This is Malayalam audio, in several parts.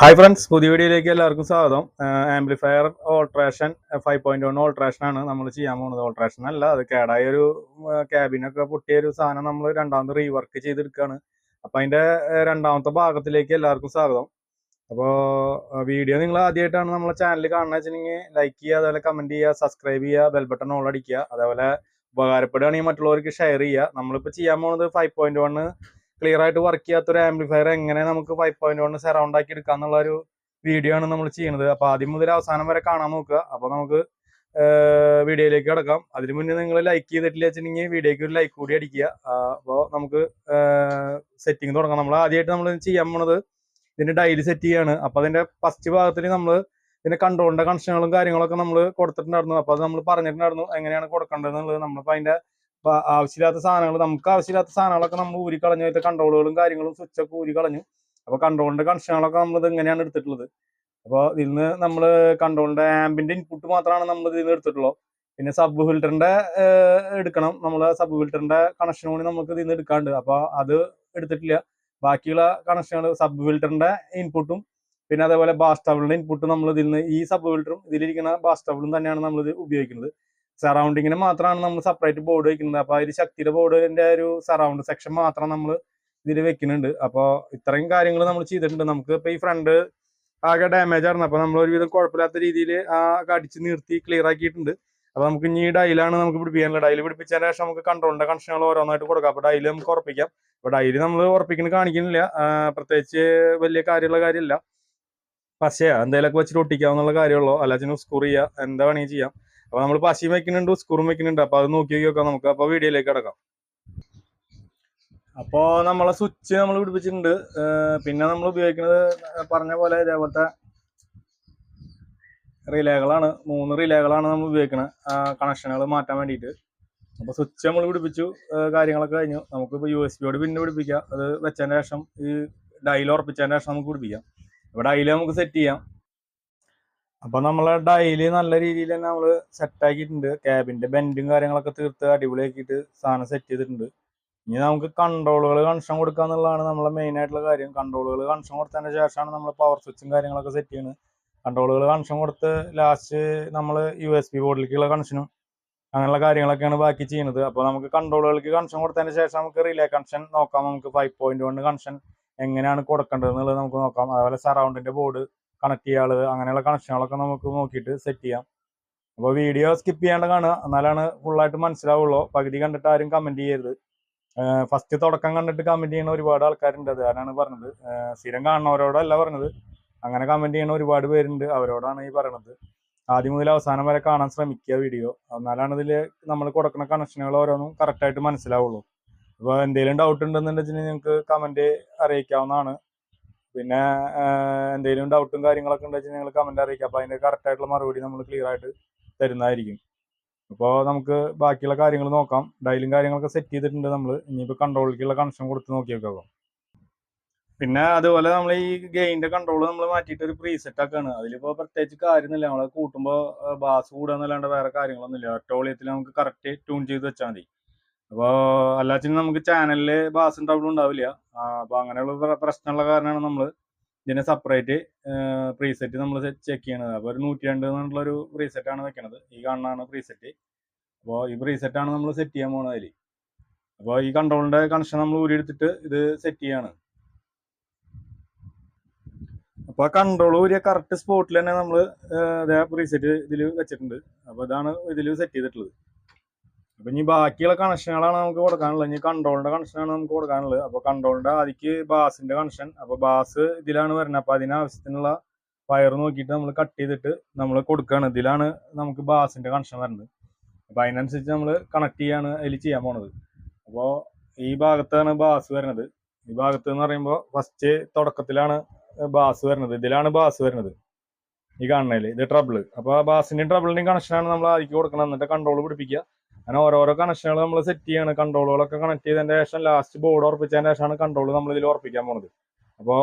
ഹായ് ഫ്രണ്ട്സ് പുതിയ വീഡിയോയിലേക്ക് എല്ലാവർക്കും സ്വാഗതം. Amplifier alteration five point one alteration ആണ് നമ്മൾ ചെയ്യാൻ പോകുന്നത്. ഓൾട്രേഷൻ അല്ല അത് കേടായ ഒരു ക്യാബിനൊക്കെ പൊട്ടിയ ഒരു സാധനം നമ്മൾ രണ്ടാമത് റീവർക്ക് ചെയ്തെടുക്കുകയാണ് അപ്പൊ അതിന്റെ രണ്ടാമത്തെ ഭാഗത്തിലേക്ക് എല്ലാവർക്കും സ്വാഗതം. അപ്പോൾ വീഡിയോ നിങ്ങൾ ആദ്യമായിട്ടാണ് നമ്മളെ ചാനൽ കാണുന്നത് വെച്ചിട്ടുണ്ടെങ്കിൽ ലൈക്ക് ചെയ്യുക അതുപോലെ കമന്റ് ചെയ്യുക സബ്സ്ക്രൈബ് ചെയ്യുക ബെൽ ബട്ടൺ ഓൾ അടിക്കുക. അതേപോലെ ഉപകാരപ്പെടുകയാണെങ്കിൽ മറ്റുള്ളവർക്ക് ഷെയർ ചെയ്യുക. നമ്മളിപ്പോൾ ചെയ്യാൻ പോകുന്നത് ഫൈവ് പോയിന്റ് വണ് ക്ലിയർ ആയിട്ട് വർക്ക് ചെയ്യാത്ത ഒരു ആംപ്ലിഫയർ എങ്ങനെ നമുക്ക് ഫൈവ് പോയിന്റ് വണ് സറൗണ്ട് ആക്കി എടുക്കാം എന്നുള്ള ഒരു വീഡിയോ ആണ് നമ്മൾ ചെയ്യുന്നത്. അപ്പൊ ആദ്യം മുതൽ അവസാനം വരെ കാണാൻ നോക്കുക. അപ്പൊ നമുക്ക് വീഡിയോയിലേക്ക് കിടക്കാം. അതിന് മുന്നേ നിങ്ങൾ ലൈക്ക് ചെയ്തിട്ടില്ല വെച്ചിട്ടുണ്ടെങ്കിൽ വീഡിയോക്ക് ഒരു ലൈക്ക് കൂടി അടിക്കുക. അപ്പോൾ നമുക്ക് സെറ്റിംഗ് തുടങ്ങാം. നമ്മൾ ആദ്യമായിട്ട് നമ്മൾ ചെയ്യാൻ പോണത് ഇതിന്റെ ഡയലി സെറ്റ് ചെയ്യാണ്. അപ്പൊ അതിന്റെ ഫസ്റ്റ് ഭാഗത്തിൽ നമ്മൾ ഇതിന്റെ കൺട്രോളിന്റെ കണക്ഷനുകളും കാര്യങ്ങളൊക്കെ നമ്മൾ കൊടുത്തിട്ടുണ്ടായിരുന്നു. അപ്പൊ അത് നമ്മൾ പറഞ്ഞിട്ടുണ്ടായിരുന്നു എങ്ങനെയാണ് കൊടുക്കേണ്ടത് എന്നുള്ളത്. നമ്മളിപ്പോ അതിന്റെ ആവശ്യമില്ലാത്ത സാധനങ്ങൾ നമുക്ക് ആവശ്യമില്ലാത്ത സാധനങ്ങളൊക്കെ നമ്മൾ ഊരി കളഞ്ഞു അതിന്റെ കൺട്രോളുകളും കാര്യങ്ങളും സ്വിച്ച് ഊരി കളഞ്ഞു അപ്പൊ കൺട്രോളിന്റെ കണക്ഷനുകളൊക്കെ നമ്മൾ ഇത് എങ്ങനെയാണ് എടുത്തിട്ടുള്ളത്. അപ്പോൾ ഇതിൽ നിന്ന് നമ്മൾ കൺട്രോളിന്റെ ആംബിന്റെ ഇൻപുട്ട് മാത്രമാണ് നമ്മൾ ഇതിൽ നിന്ന് എടുത്തിട്ടുള്ളൂ. പിന്നെ സബ് ഫിൽറ്ററിന്റെ എടുക്കണം. നമ്മൾ സബ് ഫിൽറ്ററിന്റെ കണക്ഷൻ കൂടി നമുക്ക് ഇതിൽ നിന്ന് എടുക്കാണ്ട്. അപ്പൊ അത് എടുത്തിട്ടില്ല. ബാക്കിയുള്ള കണക്ഷനുകൾ സബ് ഫിൽറ്ററിന്റെ ഇൻപുട്ടും പിന്നെ അതേപോലെ ബാസ്റ്റബിളിന്റെ ഇൻപുട്ടും നമ്മൾ ഇതിൽ നിന്ന് ഈ സബ് ഫിൽറ്ററും ഇതിലിരിക്കുന്ന ബാസ്റ്റബിളും തന്നെയാണ് നമ്മൾ ഇത് ഉപയോഗിക്കുന്നത്. സറൗണ്ടിങ്ങിന് മാത്രമാണ് നമ്മൾ സെപ്പറേറ്റ് ബോർഡ് വെക്കുന്നത്. അപ്പൊ അതിൽ ശക്തിയുടെ ബോർഡിന്റെ ഒരു സറൗണ്ട് സെക്ഷൻ മാത്രം നമ്മൾ ഇതിൽ വെക്കുന്നുണ്ട്. അപ്പോൾ ഇത്രയും കാര്യങ്ങൾ നമ്മൾ ചെയ്തിട്ടുണ്ട്. നമുക്ക് ഇപ്പൊ ഈ ഫ്രണ്ട് ആകെ ഡാമേജ് ആയിരുന്നു. അപ്പൊ നമ്മൾ ഒരുവിധം കുഴപ്പമില്ലാത്ത രീതിയിൽ ആ കടിച്ച് നിർത്തി ക്ലിയർ ആക്കിയിട്ടുണ്ട്. അപ്പൊ നമുക്ക് ഇനി ഡൈലാണ് നമുക്ക് പിടിപ്പിക്കാനുള്ള ഡൈൽ പിടിപ്പിച്ചതിന് ശേഷം നമുക്ക് കൺട്രോളിന്റെ കണക്ഷനുകൾ ഓരോന്നായിട്ട് കൊടുക്കാം. അപ്പൊ ഡൈൽ നമുക്ക് ഉറപ്പിക്കാം. അപ്പൊ ഡൈൽ നമ്മൾ ഉറപ്പിക്കുന്നത് കാണിക്കുന്നില്ല. പ്രത്യേകിച്ച് വലിയ കാര്യമുള്ള കാര്യമില്ല. പക്ഷേ എന്തെങ്കിലുമൊക്കെ വെച്ചിട്ട് ഒട്ടിക്കാവുന്നുള്ള കാര്യമുള്ളൂ. അല്ലാതെ സ്കൂർ ചെയ്യുക എന്താ വേണമെങ്കിൽ ചെയ്യാം. അപ്പൊ നമ്മൾ പശി വെക്കുന്നുണ്ട് സ്കൂറും വെക്കുന്നുണ്ട്. അപ്പൊ അത് നോക്കി നോക്കാം നമുക്ക്. അപ്പൊ വീഡിയോയിലേക്ക് കിടക്കാം. അപ്പോ നമ്മളെ സ്വിച്ച് നമ്മൾ പിടിപ്പിച്ചിട്ടുണ്ട്. പിന്നെ നമ്മൾ ഉപയോഗിക്കുന്നത് പറഞ്ഞ പോലെ ഇതേപോലത്തെ റിലേകളാണ്. മൂന്ന് റിലേകളാണ് നമ്മൾ ഉപയോഗിക്കുന്നത് കണക്ഷനുകൾ മാറ്റാൻ വേണ്ടിയിട്ട്. അപ്പോൾ സ്വിച്ച് നമ്മൾ പിടിപ്പിച്ചു കാര്യങ്ങളൊക്കെ കഴിഞ്ഞു. നമുക്കിപ്പോൾ യു എസ് ബിയോട് പിന്നെ പിടിപ്പിക്കാം. അത് വെച്ചതിന് ശേഷം ഈ ഡൈൽ ഉറപ്പിച്ചതിന് ശേഷം നമുക്ക് പിടിപ്പിക്കാം. ഇവിടെ ഡൈൽ നമുക്ക് സെറ്റ് ചെയ്യാം. അപ്പൊ നമ്മളെ ഡൈലി നല്ല രീതിയിൽ തന്നെ നമ്മൾ സെറ്റ് ആക്കിയിട്ടുണ്ട്. ക്യാബിന്റെ ബെൻഡും കാര്യങ്ങളൊക്കെ തീർത്ത് അടിപൊളിയാക്കിയിട്ട് സാധനം സെറ്റ് ചെയ്തിട്ടുണ്ട്. ഇനി നമുക്ക് കൺട്രോളുകൾ കണക്ഷൻ കൊടുക്കുക എന്നുള്ളതാണ് നമ്മളെ മെയിൻ ആയിട്ടുള്ള കാര്യം. കൺട്രോളുകൾ കണക്ഷൻ കൊടുത്തതിന് ശേഷമാണ് നമ്മൾ പവർ സ്വിച്ചും കാര്യങ്ങളൊക്കെ സെറ്റ് ചെയ്യുന്നത് കൺട്രോളുകൾ കണക്ഷൻ കൊടുത്ത് ലാസ്റ്റ് നമ്മൾ യു എസ് ബി ബോർഡിലേക്കുള്ള കണക്ഷനും അങ്ങനെയുള്ള കാര്യങ്ങളൊക്കെയാണ് ബാക്കി ചെയ്യുന്നത് അപ്പോൾ നമുക്ക് കൺട്രോളുകൾക്ക് കണക്ഷൻ കൊടുത്തതിന് ശേഷം നമുക്ക് റിലേ കണക്ഷൻ നോക്കാം. നമുക്ക് ഫൈവ് പോയിന്റ് വൺ കണക്ഷൻ എങ്ങനെയാണ് കൊടുക്കേണ്ടത് എന്നുള്ളത് നമുക്ക് നോക്കാം. അതുപോലെ സറൗണ്ടിന്റെ ബോർഡ് കണക്ട് ചെയ്യാൾ അങ്ങനെയുള്ള കണക്ഷനുകളൊക്കെ നമുക്ക് നോക്കിയിട്ട് സെറ്റ് ചെയ്യാം. അപ്പോൾ വീഡിയോ സ്കിപ്പ് ചെയ്യാണ്ട് കാണുക. എന്നാലാണ് ഫുള്ളായിട്ട് മനസ്സിലാവുള്ളൂ. പകുതി കണ്ടിട്ട് ആരും കമന്റ് ചെയ്യരുത്. ഫസ്റ്റ് തുടക്കം കണ്ടിട്ട് കമന്റ് ചെയ്യുന്ന ഒരുപാട് ആൾക്കാരുണ്ട്. അത് ഞാനാണ് പറഞ്ഞത്? സ്ഥിരം കാണുന്നവരോടല്ല പറഞ്ഞത്. അങ്ങനെ കമന്റ് ചെയ്യുന്ന ഒരുപാട് പേരുണ്ട്. അവരോടാണ് ഈ പറയണത്. ആദ്യം മുതൽ അവസാനം വരെ കാണാൻ ശ്രമിക്കുക വീഡിയോ എന്നാലാണ് ഇതിൽ നമ്മൾ കൊടുക്കുന്ന കണക്ഷനുകൾ ഓരോന്നും കറക്റ്റായിട്ട് മനസ്സിലാവുള്ളൂ. അപ്പോൾ എന്തെങ്കിലും ഡൗട്ട് ഉണ്ടെന്നുണ്ടെങ്കിൽ നിങ്ങൾക്ക് കമന്റ് അറിയിക്കാവുന്നതാണ്. പിന്നെ എന്തെങ്കിലും ഡൗട്ടും കാര്യങ്ങളൊക്കെ ഉണ്ടെങ്കിൽ നിങ്ങൾ കമന്റ് അറിയിക്കുക അപ്പോൾ അതിന്റെ കറക്റ്റ് ആയിട്ടുള്ള മറുപടി നമ്മൾ ക്ലിയർ ആയിട്ട് തരുന്നതായിരിക്കും. അപ്പോൾ നമുക്ക് ബാക്കിയുള്ള കാര്യങ്ങൾ നോക്കാം. ഡയലും കാര്യങ്ങളൊക്കെ സെറ്റ് ചെയ്തിട്ടുണ്ട് നമ്മൾ ഇനിയിപ്പോൾ കൺട്രോളിലേക്കുള്ള കണക്ഷൻ കൊടുത്ത് നോക്കി നോക്കാം പിന്നെ അതുപോലെ നമ്മൾ ഈ ഗെയിന്റെ കൺട്രോൾ നമ്മൾ മാറ്റിയിട്ട് ഒരു പ്രീസെറ്റ് ഒക്കെയാണ് അതിലിപ്പോൾ പ്രത്യേകിച്ച് കാര്യമൊന്നുമില്ല. നമ്മൾ കൂട്ടുമ്പോൾ ബാസ് കൂടുകയെന്നല്ലാണ്ട് വേറെ കാര്യങ്ങളൊന്നുമില്ല. ഒറ്റ വോളിയത്തിൽ നമുക്ക് കറക്റ്റ് ട്യൂൺ ചെയ്ത് വെച്ചാൽ മതി. അപ്പോൾ അല്ലാച്ചിന് നമുക്ക് ചാനലിൽ ബാസ് ട്രബിളും ഉണ്ടാവില്ല. അപ്പോൾ അങ്ങനെയുള്ള പ്ര- പ്രശ്നമുള്ള കാരണമാണ് നമ്മൾ ഇതിനെ സെപ്പറേറ്റ് പ്രീസെറ്റ് നമ്മൾ ചെക്ക് ചെയ്യണത്. അപ്പോൾ ഒരു നൂറ്റി രണ്ട് പ്രീസെറ്റ് ആണ് വെക്കണത്. ഈ കാണുന്നതാണ് പ്രീസെറ്റ് അപ്പോൾ ഈ പ്രീസെറ്റ് ആണ് നമ്മൾ സെറ്റ് ചെയ്യാൻ പോകുന്നത് അതിൽ അപ്പോൾ ഈ കൺട്രോളിന്റെ കണക്ഷൻ നമ്മൾ ഊരിയെടുത്തിട്ട് ഇത് സെറ്റ് ചെയ്യാണ്. അപ്പോൾ ആ കൺട്രോൾ ഊരിയ കറക്റ്റ് സ്പോട്ടിൽ തന്നെ നമ്മൾ അതേ പ്രീസെറ്റ് ഇതിൽ വെച്ചിട്ടുണ്ട്. അപ്പോൾ ഇതാണ് ഇതിൽ സെറ്റ് ചെയ്തിട്ടുള്ളത്. അപ്പൊ ഇനി ബാക്കിയുള്ള കണക്ഷനുകളാണ് നമുക്ക് കൊടുക്കാനുള്ളത്. ഇനി കൺട്രോളിന്റെ കണക്ഷനാണ് നമുക്ക് കൊടുക്കാനുള്ളത്. അപ്പൊ കൺട്രോളിന്റെ ആദ്യക്ക് ബാസിന്റെ കണക്ഷൻ അപ്പൊ ബാസ് ഇതിലാണ് വരുന്നത്. അപ്പൊ അതിനാവശ്യത്തിനുള്ള വയർ നോക്കിയിട്ട് നമ്മൾ കട്ട് ചെയ്തിട്ട് നമ്മൾ കൊടുക്കുകയാണ് ഇതിലാണ് നമുക്ക് ബാസിന്റെ കണക്ഷൻ വരുന്നത്. അപ്പൊ അതിനനുസരിച്ച് നമ്മൾ കണക്ട് ചെയ്യാണ് അതിൽ ചെയ്യാൻ പോണത്. അപ്പോൾ ഈ ഭാഗത്താണ് ബാസ് വരുന്നത്. ഈ ഭാഗത്ത് എന്ന് പറയുമ്പോൾ ഫസ്റ്റ് തുടക്കത്തിലാണ് ബാസ് വരുന്നത്. ഇതിലാണ് ബാസ് വരുന്നത്. ഈ കാണുന്നതിൽ ഇത് ട്രബിൾ അപ്പൊ ആ ബാസിന്റെയും ട്രബിളിന്റെയും കണക്ഷനാണ് നമ്മൾ ആദ്യം കൊടുക്കണം. എന്നിട്ട് കൺട്രോൾ പിടിപ്പിക്കുക. അങ്ങനെ ഓരോരോ കണക്ഷനുകൾ നമ്മൾ സെറ്റ് ചെയ്യാണ് കൺട്രോളുകളൊക്കെ കണക്ട് ചെയ്തതിന്റെ ശേഷം ലാസ്റ്റ് ബോർഡ് ഉറപ്പിച്ചതിന് ശേഷമാണ് കൺട്രോൾ നമ്മൾ ഇതിൽ ഉറപ്പിക്കാൻ പോണത്. അപ്പോൾ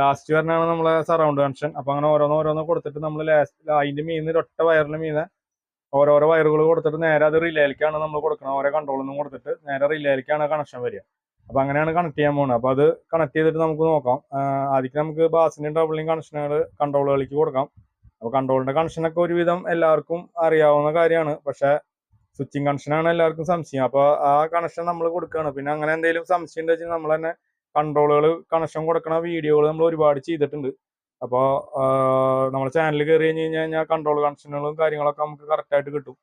ലാസ്റ്റ് വരണാണ് നമ്മളെ സറൗണ്ട് കണക്ഷൻ അപ്പൊ അങ്ങനെ ഓരോന്ന് ഓരോന്ന് കൊടുത്തിട്ട് നമ്മൾ ലാസ്റ്റ് അതിന്റെ മീന്ന് ഒറ്റ വയറിന് മീന്ന് ഓരോരോ വയറുകൾ കൊടുത്തിട്ട് നേരെ അത് റിലേയിലേക്കാണ് നമ്മൾ കൊടുക്കുന്നത് ഓരോ കൺട്രോളിൽ നിന്നും കൊടുത്തിട്ട് നേരെ റിലേയിലേക്കാണ് കണക്ഷൻ വരിക. അപ്പൊ അങ്ങനെയാണ് കണക്ട് ചെയ്യാൻ പോകുന്നത് അപ്പൊ അത് കണക്ട് ചെയ്തിട്ട് നമുക്ക് നോക്കാം. ആദ്യം നമുക്ക് ബാസിന്റെയും ഡബിളിംഗ് കണക്ഷനുകൾ കൺട്രോളുകളിലേക്ക് കൊടുക്കാം. അപ്പൊ കൺട്രോളിന്റെ കണക്ഷനൊക്കെ ഒരുവിധം എല്ലാവർക്കും അറിയാവുന്ന കാര്യമാണ്. പക്ഷെ സ്വിച്ചിങ് കണക്ഷനാണ് എല്ലാവർക്കും സംശയം. അപ്പൊ ആ കണക്ഷൻ നമ്മൾ കൊടുക്കുകയാണ് പിന്നെ അങ്ങനെ എന്തെങ്കിലും സംശയം എന്താ വെച്ചാൽ നമ്മൾ തന്നെ കൺട്രോളുകൾ കണക്ഷൻ കൊടുക്കണ വീഡിയോകൾ നമ്മൾ ഒരുപാട് ചെയ്തിട്ടുണ്ട്. അപ്പോൾ നമ്മുടെ ചാനൽ കയറി കഴിഞ്ഞ് കഴിഞ്ഞാൽ കൺട്രോൾ കണക്ഷനുകളും കാര്യങ്ങളൊക്കെ നമുക്ക് കറക്റ്റായിട്ട് കിട്ടും.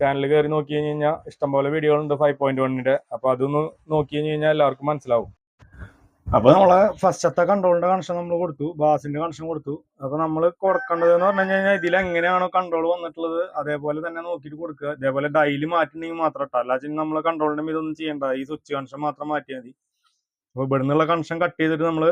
ചാനൽ കയറി നോക്കി കഴിഞ്ഞ് കഴിഞ്ഞാൽ ഇഷ്ടംപോലെ വീഡിയോകളുണ്ട് ഫൈവ് പോയിന്റ് വണ്ണിന്റെ അപ്പോൾ അതൊന്ന് നോക്കി കഴിഞ്ഞ് കഴിഞ്ഞാൽ എല്ലാവർക്കും മനസ്സിലാവും. അപ്പൊ നമ്മളെ ഫസ്റ്റത്തെ കൺട്രോളിന്റെ കണക്ഷൻ നമ്മൾ കൊടുത്തു ബാസിന്റെ കണക്ഷൻ കൊടുത്തു. അപ്പൊ നമ്മൾ കൊടുക്കേണ്ടത് എന്ന് പറഞ്ഞു കഴിഞ്ഞാൽ ഇതിൽ എങ്ങനെയാണോ കൺട്രോൾ വന്നിട്ടുള്ളത് അതേപോലെ തന്നെ നോക്കിയിട്ട് കൊടുക്കുക. അതേപോലെ ഡൈലി മാറ്റണമെങ്കിൽ മാത്രം ഇട്ടാ അല്ലാതെ നമ്മൾ കൺട്രോളിന്റെ ഇതൊന്നും ചെയ്യണ്ട. ഈ സ്വിച്ച് കണക്ഷൻ മാത്രം മാറ്റിയാൽ മതി. അപ്പൊ ഇവിടെ നിന്നുള്ള കണക്ഷൻ കട്ട് ചെയ്തിട്ട് നമ്മൾ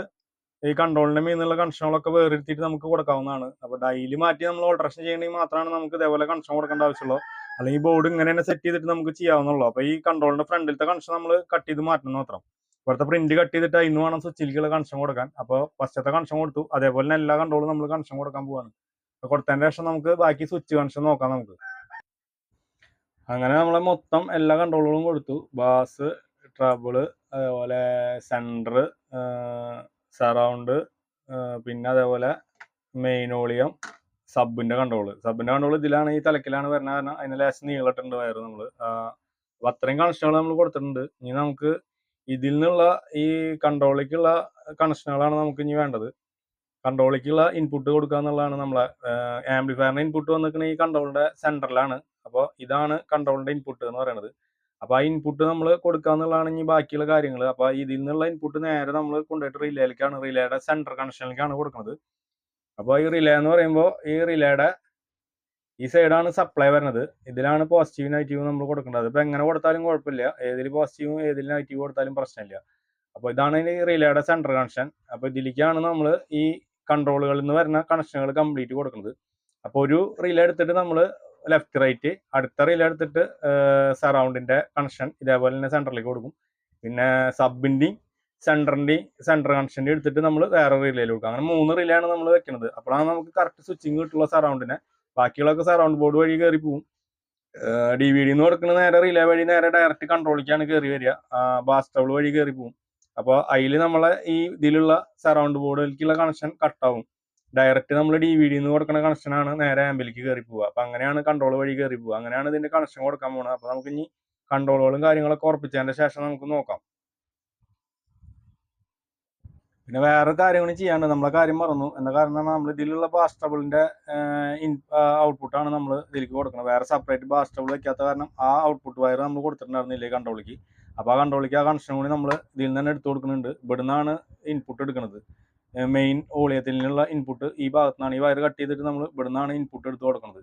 ഈ കൺട്രോളിന്റെ മീന്നുള്ള കണക്ഷനുകളൊക്കെ വേറിരുത്തിയിട്ട് നമുക്ക് കൊടുക്കാവുന്നതാണ്. അപ്പൊ ഡൈലി മാറ്റി നമ്മൾ ഓൾട്രേഷൻ ചെയ്യണമെങ്കിൽ മാത്രമാണ് നമുക്ക് ഇതേപോലെ കണക്ഷൻ കൊടുക്കേണ്ട ആവശ്യമുള്ളൂ. അല്ലെങ്കിൽ ബോർഡ് ഇങ്ങനെ തന്നെ സെറ്റ് ചെയ്തിട്ട് നമുക്ക് ചെയ്യാവുന്നുള്ളൂ. അപ്പൊ ഈ കൺട്രോളിന്റെ ഫ്രണ്ടിലത്തെ കണക്ഷൻ നമ്മൾ കട്ട് ചെയ്ത് മാറ്റണം മാത്രം. ഇവിടുത്തെ പ്രിന്റ് കട്ട് ചെയ്തിട്ട് അതിന് വേണം സ്വിച്ചിലേക്കുള്ള കണക്ഷൻ കൊടുക്കാൻ. അപ്പോൾ ഫസ്റ്റത്തെ കണക്ഷൻ കൊടുത്തു. അതേപോലെ തന്നെ എല്ലാ കൺട്രോളും നമ്മൾ കണക്ഷൻ കൊടുക്കാൻ പോവാണ്. അപ്പൊ കൊടുത്തതിന് ശേഷം നമുക്ക് ബാക്കി സ്വിച്ച് കണക്ഷൻ നോക്കാം നമുക്ക്. അങ്ങനെ നമ്മളെ മൊത്തം എല്ലാ കൺട്രോളുകളും കൊടുത്തു. ബാസ് ട്രബിൾ അതേപോലെ സെന്റർ സറൗണ്ട് പിന്നെ അതേപോലെ മെയിൻ ഓളിയം സബിന്റെ കൺട്രോൾ സബിന്റെ കൺട്രോൾ ഇതിലാണ് ഈ തലക്കിലാണ് വരുന്നത്. കാരണം അതിന് ലേശം നീളട്ടുണ്ട് വയറ് നമ്മൾ. അപ്പൊ അത്രയും കണക്ഷനുകൾ നമ്മൾ കൊടുത്തിട്ടുണ്ട്. ഇനി നമുക്ക് ഇതിൽ നിന്നുള്ള ഈ കൺട്രോളിലേക്കുള്ള കണക്ഷനുകളാണ് നമുക്ക് ഇനി വേണ്ടത്. കൺട്രോളിലേക്കുള്ള ഇൻപുട്ട് കൊടുക്കുക എന്നുള്ളതാണ് നമ്മളെ ആംപ്ലിഫയറിന്റെ ഇൻപുട്ട് വന്നിരിക്കുന്ന ഈ കൺട്രോളിന്റെ സെന്ററിലാണ് അപ്പോൾ ഇതാണ് കൺട്രോളിന്റെ ഇൻപുട്ട് എന്ന് പറയുന്നത്. അപ്പൊ ആ ഇൻപുട്ട് നമ്മൾ കൊടുക്കുക എന്നുള്ളതാണ് ഇനി ബാക്കിയുള്ള കാര്യങ്ങൾ. അപ്പൊ ഇതിൽ നിന്നുള്ള ഇൻപുട്ട് നേരെ നമ്മൾ കൊണ്ടുപോയിട്ട് റിലേയിലേക്കാണ് റിലേയുടെ സെന്റർ കണക്ഷനിലേക്കാണ് കൊടുക്കുന്നത്. അപ്പോൾ ഈ റിലേ എന്ന് പറയുമ്പോൾ ഈ റിലേയുടെ ഈ സൈഡാണ് സപ്ലൈ വരുന്നത്. ഇതിലാണ് പോസിറ്റീവ് നെഗറ്റീവ് നമ്മൾ കൊടുക്കേണ്ടത്. ഇപ്പൊ എങ്ങനെ കൊടുത്താലും കുഴപ്പമില്ല. ഏതിൽ പോസിറ്റീവും ഏതിൽ നെഗറ്റീവ് കൊടുത്താലും പ്രശ്നമില്ല. അപ്പോൾ ഇതാണ് ഈ റിലേയുടെ സെന്റർ കണക്ഷൻ അപ്പോൾ ഇതിലേക്കാണ് നമ്മൾ ഈ കൺട്രോളുകളിൽ നിന്ന് വരുന്ന കണക്ഷനുകൾ കംപ്ലീറ്റ് കൊടുക്കുന്നത്. അപ്പോൾ ഒരു റിലേ എടുത്തിട്ട് നമ്മൾ ലെഫ്റ്റ് റൈറ്റ് അടുത്ത റിലേ എടുത്തിട്ട് സറൗണ്ടിന്റെ കണക്ഷൻ ഇതേപോലെ തന്നെ സെന്ററിലേക്ക് കൊടുക്കും. പിന്നെ സബിന്റെയും സെന്ററിന്റെയും സെന്റർ കണക്ഷന്റെ എടുത്തിട്ട് നമ്മൾ വേറെ റിലേയിൽ കൊടുക്കും. അങ്ങനെ മൂന്ന് റിലേ ആണ് നമ്മൾ വെക്കുന്നത് അപ്പോഴാണ് നമുക്ക് കറക്റ്റ് സ്വിച്ചിങ് കിട്ടുള്ള സറൗണ്ടിനെ ബാക്കിയുള്ളതൊക്കെ സറൗണ്ട് ബോർഡ് വഴി കയറി പോകും ഡി വി ഡിന്ന് കൊടുക്കുന്ന നേരെ റിലേ വഴി നേരെ ഡയറക്റ്റ് കൺട്രോളിലേക്കാണ് കയറി വരിക. ബാസ് ടബിൾ വഴി കയറി പോകും അപ്പോൾ അതിൽ നമ്മളെ ഈ ഇതിലുള്ള സറൗണ്ട് ബോർഡിലേക്കുള്ള കണക്ഷൻ കട്ടാവും ഡയറക്റ്റ് നമ്മൾ ഡി വി ഡിന്ന് കൊടുക്കുന്ന കണക്ഷനാണ് നേരെ ആംബിലേക്ക് കയറി പോവുക. അപ്പൊ അങ്ങനെയാണ് കൺട്രോൾ വഴി കയറി പോവുക. അങ്ങനെയാണ് ഇതിന്റെ കണക്ഷൻ കൊടുക്കാൻ പോകുന്നത് അപ്പോൾ നമുക്ക് ഇനി കൺട്രോളുകളും കാര്യങ്ങളൊക്കെ ഉറപ്പിച്ചതിന്റെ ശേഷം നമുക്ക് നോക്കാം. പിന്നെ വേറെ കാര്യങ്ങളും ചെയ്യാണ്ട് നമ്മളെ കാര്യം മറന്നു. എന്ന കാരണം നമ്മൾ ഇതിലുള്ള ബാസ്റ്റബിളിന്റെ ഔട്ട്പുട്ടാണ് നമ്മൾ ഇതിലേക്ക് കൊടുക്കുന്നത്. വേറെ സെപ്പറേറ്റ് ബാസ്റ്റബിൾ വെക്കാത്ത കാരണം ആ ഔട്ട്പുട്ട് വയർ നമ്മൾ കൊടുത്തിട്ടുണ്ടായിരുന്നില്ലേ കൺട്രോളിക്ക് അപ്പൊ ആ കൺട്രോളിക്ക് ആ കണക്ഷൻ കൂടി നമ്മൾ ഇതിൽ നിന്ന് തന്നെ എടുത്തു കൊടുക്കുന്നുണ്ട്. ഇവിടുന്നാണ് ഇൻപുട്ട് എടുക്കുന്നത്. മെയിൻ ഓളിയത്തിലുള്ള ഇൻപുട്ട് ഈ ഭാഗത്തു നിന്നാണ് ഈ വയർ കട്ട് ചെയ്തിട്ട് നമ്മൾ ഇവിടുന്നാണ് ഇൻപുട്ട് എടുത്ത് കൊടുക്കുന്നത്.